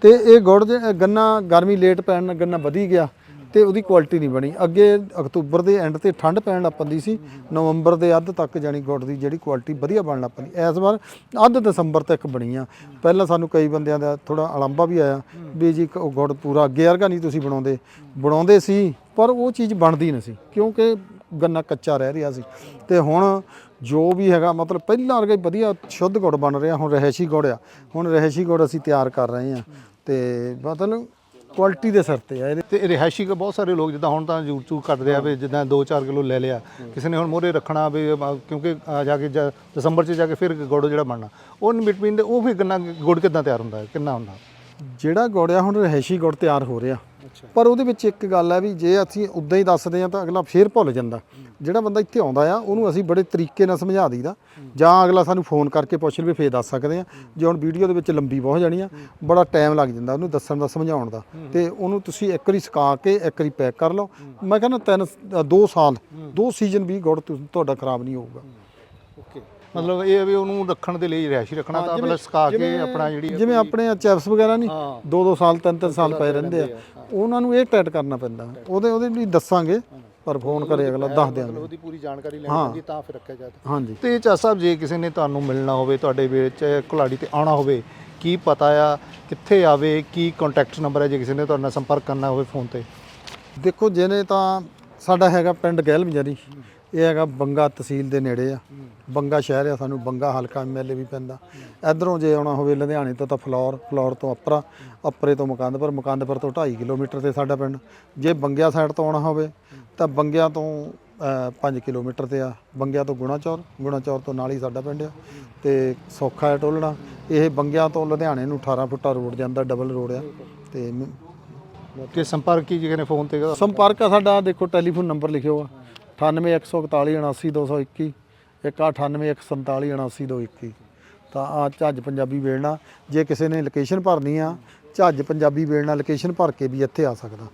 ਤੇ ਇਹ ਗੁੜ ਦੇ ਗੰਨਾ, ਗਰਮੀ ਲੇਟ ਪੈਣ ਨਾਲ ਗੰਨਾ ਵਧੀ ਗਿਆ ਤੇ ਉਹਦੀ ਕੁਆਲਿਟੀ ਨਹੀਂ ਬਣੀ। ਅੱਗੇ ਅਕਤੂਬਰ ਦੇ ਐਂਡ ਤੇ ਠੰਡ ਪੈਣ ਲੱਗ ਪੈਂਦੀ ਸੀ, ਨਵੰਬਰ ਦੇ ਅੱਧ ਤੱਕ ਜਾਨੀ ਗੁੜ ਦੀ ਜਿਹੜੀ ਕੁਆਲਿਟੀ ਵਧੀਆ ਬਣ ਲੱਗ ਪੈਂਦੀ। ਇਸ ਵਾਰ ਅੱਧ ਦਸੰਬਰ ਤੱਕ ਬਣੀ ਆ ਪਹਿਲਾਂ ਸਾਨੂੰ ਕਈ ਬੰਦਿਆਂ ਦਾ ਥੋੜਾ ਅਲੰਬਾ ਵੀ ਆਇਆ ਵੀ ਜੀ ਉਹ ਗੁੜ ਪੂਰਾ ਅੱਗੇ ਵਰਗਾ ਨਹੀਂ ਤੁਸੀਂ ਬਣਾਉਂਦੇ। ਬਣਾਉਂਦੇ ਸੀ, ਪਰ ਉਹ ਚੀਜ਼ ਬਣਦੀ ਨਹੀਂ ਸੀ, ਕਿਉਂਕਿ ਗੰਨਾ ਕੱਚਾ ਰਹਿ ਰਿਹਾ ਸੀ। ਤੇ ਹੁਣ ਜੋ ਵੀ ਹੈਗਾ, ਮਤਲਬ ਪਹਿਲਾਂ ਵਰਗਾ ਹੀ ਵਧੀਆ ਸ਼ੁੱਧ ਗੁੜ ਬਣ ਰਿਹਾ, ਹੁਣ ਰਹਿਸ਼ੀ ਗੁੜ ਆ। ਹੁਣ ਰਹਿਸ਼ੀ ਗੁੜ ਅਸੀਂ ਤਿਆਰ ਕਰ ਰਹੇ ਹਾਂ। ਤੇ ਮਤਲਬ ਕੁਆਲਿਟੀ ਦੇ ਸਿਰ ਤੇ ਆ ਇਹਦੇ। ਤੇ ਰਿਹਾਇਸ਼ੀ ਕੋ ਬਹੁਤ ਸਾਰੇ ਲੋਕ ਜਿੱਦਾਂ ਹੁਣ ਤਾਂ ਜੂਰ ਚੂਰ ਕਰਦੇ ਆ ਵੀ ਜਿੱਦਾਂ 2-4 ਕਿਲੋ ਲੈ ਲਿਆ। ਕਿਸੇ ਨੇ ਹੁਣ ਮੋਰੇ ਰੱਖਣਾ ਵੀ ਅ, ਕਿਉਂਕਿ ਆ ਜਾ ਕੇ ਜਾ- ਦਸੰਬਰ 'ਚ ਜਾ ਕੇ ਫਿਰ ਗੁੜ ਜਿਹੜਾ ਬਣਨਾ। ਉਹ ਬਿਟਵੀਨ ਦੇ ਉਹ ਫਿਰ ਗੰਨਾ ਗੁੜ ਕਿੱਦਾਂ ਤਿਆਰ ਹੁੰਦਾ ਹੈ ਕਿੰਨਾ ਹੁੰਦਾ? ਜਿਹੜਾ ਗੁੜ ਆ ਹੁਣ ਰਹਿਸ਼ੀ ਗੁੜ ਤਿਆਰ ਹੋ ਰਿਹਾ। ਪਰ ਉਹਦੇ ਵਿੱਚ ਇੱਕ ਗੱਲ ਹੈ ਵੀ ਜੇ ਅਸੀਂ ਉਦਾਂ ਹੀ ਦੱਸਦੇ ਆ ਤਾਂ ਅਗਲਾ ਫੇਰ ਭੁੱਲ ਜਾਂਦਾ। ਜਿਹੜਾ ਬੰਦਾ ਇੱਥੇ ਆਉਂਦਾ ਆ ਉਹਨੂੰ ਅਸੀਂ ਬੜੇ ਤਰੀਕੇ ਨਾਲ ਸਮਝਾ ਦਈਦਾ। ਜਾਂ ਅਗਲਾ ਸਾਨੂੰ ਫੋਨ ਕਰਕੇ ਪੁੱਛ ਲਵੇ ਫੇਰ ਦੱਸ ਸਕਦੇ ਆ ਜੇ ਹੁਣ ਵੀਡੀਓ ਦੇ ਵਿੱਚ ਲੰਬੀ ਬਹੁਤ ਜਾਣੀ ਆ ਬੜਾ ਟਾਈਮ ਲੱਗ ਜਾਂਦਾ ਉਹਨੂੰ ਦੱਸਣ ਦਾ ਸਮਝਾਉਣ ਦਾ। ਤੇ ਉਹਨੂੰ ਤੁਸੀਂ ਇੱਕ ਵਾਰੀ ਸੁਕਾ ਕੇ ਇੱਕ ਵਾਰੀ ਪੈਕ ਕਰ ਲਓ। ਮੈਂ ਕਹਿੰਦਾ ਤਿੰਨ ਦੋ ਸਾਲ ਦੋ ਸੀਜ਼ਨ ਵੀ ਗੁੜ ਤੁਹਾਡਾ ਖਰਾਬ ਨਹੀਂ ਹੋਊਗਾ। ਓਕੇ। ਮਤਲਬ ਇਹ ਵੀ ਉਹਨੂੰ ਰੱਖਣ ਦੇ ਲਈ ਰਿਹਾਇਸ਼ੀ ਰੱਖਣਾ ਤਾਂ ਮਤਲਬ ਸੁਕਾ ਕੇ ਆਪਣਾ ਜਿਹੜੀ ਜਿਵੇਂ ਆਪਣੇ ਚਿਪਸ ਵਗੈਰਾ ਨਹੀਂ ਹਾਂ। ਦੋ ਦੋ ਸਾਲ ਤਿੰਨ ਤਿੰਨ ਸਾਲ ਪਏ ਰਹਿੰਦੇ ਆ। ਉਹਨਾਂ ਨੂੰ ਇਹ ਟਾਈਟ ਕਰਨਾ ਪੈਂਦਾ। ਉਹਦੇ ਉਹਦੇ ਲਈ ਦੱਸਾਂਗੇ ਪਰ ਫੋਨ ਕਰੇ ਅਗਲਾ ਦੱਸ ਦਿਆਂਗੇ। ਉਹਦੀ ਪੂਰੀ ਜਾਣਕਾਰੀ ਲੈਣੀ ਪੈਂਦੀ ਤਾਂ ਫਿਰ ਰੱਖਿਆ ਜਾਂਦਾ ਹਾਂਜੀ। ਤੇ ਚਾ ਸਾਹਿਬ ਜੇ ਕਿਸੇ ਨੇ ਤੁਹਾਨੂੰ ਮਿਲਣਾ ਹੋਵੇ ਤੁਹਾਡੇ ਵਿੱਚ ਕੁਲਾੜੀ ਤੇ ਆਉਣਾ ਹੋਵੇ ਕੀ ਪਤਾ ਆ ਕਿੱਥੇ ਆਵੇ ਕੀ ਕੰਟੈਕਟ ਨੰਬਰ ਹੈ ਜੇ ਕਿਸੇ ਨੇ ਤੁਹਾਡੇ ਨਾਲ ਸੰਪਰਕ ਕਰਨਾ ਹੋਵੇ ਫੋਨ ਤੇ? ਦੇਖੋ ਜਿਹਨੇ ਤਾਂ ਸਾਡਾ ਹੈਗਾ ਪਿੰਡ ਗਹਿਲ ਬਜਾਰੀ ਇਹ ਹੈਗਾ ਬੰਗਾ ਤਹਿਸੀਲ ਦੇ ਨੇੜੇ ਆ। ਬੰਗਾ ਸ਼ਹਿਰ ਆ ਸਾਨੂੰ ਬੰਗਾ ਹਲਕਾ ਐਮਐਲਏ ਵੀ ਪੈਂਦਾ। ਇਧਰੋਂ ਜੇ ਆਉਣਾ ਹੋਵੇ ਲੁਧਿਆਣੇ ਤੋਂ ਤਾਂ ਫਲੋਰ ਫਲੋਰ ਤੋਂ ਅਪਰਾ ਅਪਰੇ ਤੋਂ ਮੁਕੰਦਪੁਰ ਮੁਕੰਦਪੁਰ ਤੋਂ 2.5 ਕਿਲੋਮੀਟਰ ਤੇ ਸਾਡਾ ਪਿੰਡ। ਜੇ ਬੰਗਿਆ ਸਾਈਡ ਤੋਂ ਆਉਣਾ ਹੋਵੇ ਤਾਂ ਬੰਗਿਆ ਤੋਂ 5 ਕਿਲੋਮੀਟਰ ਤੇ ਆ। ਬੰਗਿਆ ਤੋਂ ਗੁਣਾਚੌਰ ਗੁਣਾਚੌਰ ਤੋਂ ਨਾਲ ਹੀ ਸਾਡਾ ਪਿੰਡ ਆ। ਤੇ ਸੌਖਾ ਹੈ ਟੋਲਣਾ। ਇਹ ਬੰਗਿਆ ਤੋਂ ਲੁਧਿਆਣੇ ਨੂੰ 18 ਫੁੱਟਾ ਰੋਡ ਜਾਂਦਾ ਡਬਲ ਰੋਡ ਆ। ਤੇ ਕਿ ਸੰਪਰਕ ਕੀ ਜਿਹਨੇ ਫੋਨ ਤੇ? ਸੰਪਰਕ ਆ ਸਾਡਾ ਦੇਖੋ ਟੈਲੀਫੋਨ ਨੰਬਰ ਲਿਖਿਓ ਆ। 9814478221 ਇੱਕ ਆਹ 9814478221 ਤਾਂ ਆ ਝੱਜ ਪੰਜਾਬੀ ਵੇਲਣਾ ਜੇ ਕਿਸੇ ਨੇ ਲੋਕੇਸ਼ਨ ਭਰਨੀ ਆ ਝੱਜ ਪੰਜਾਬੀ ਵੇਲਣਾ ਲੋਕੇਸ਼ਨ ਭਰ ਕੇ ਵੀ ਇੱਥੇ ਆ ਸਕਦਾ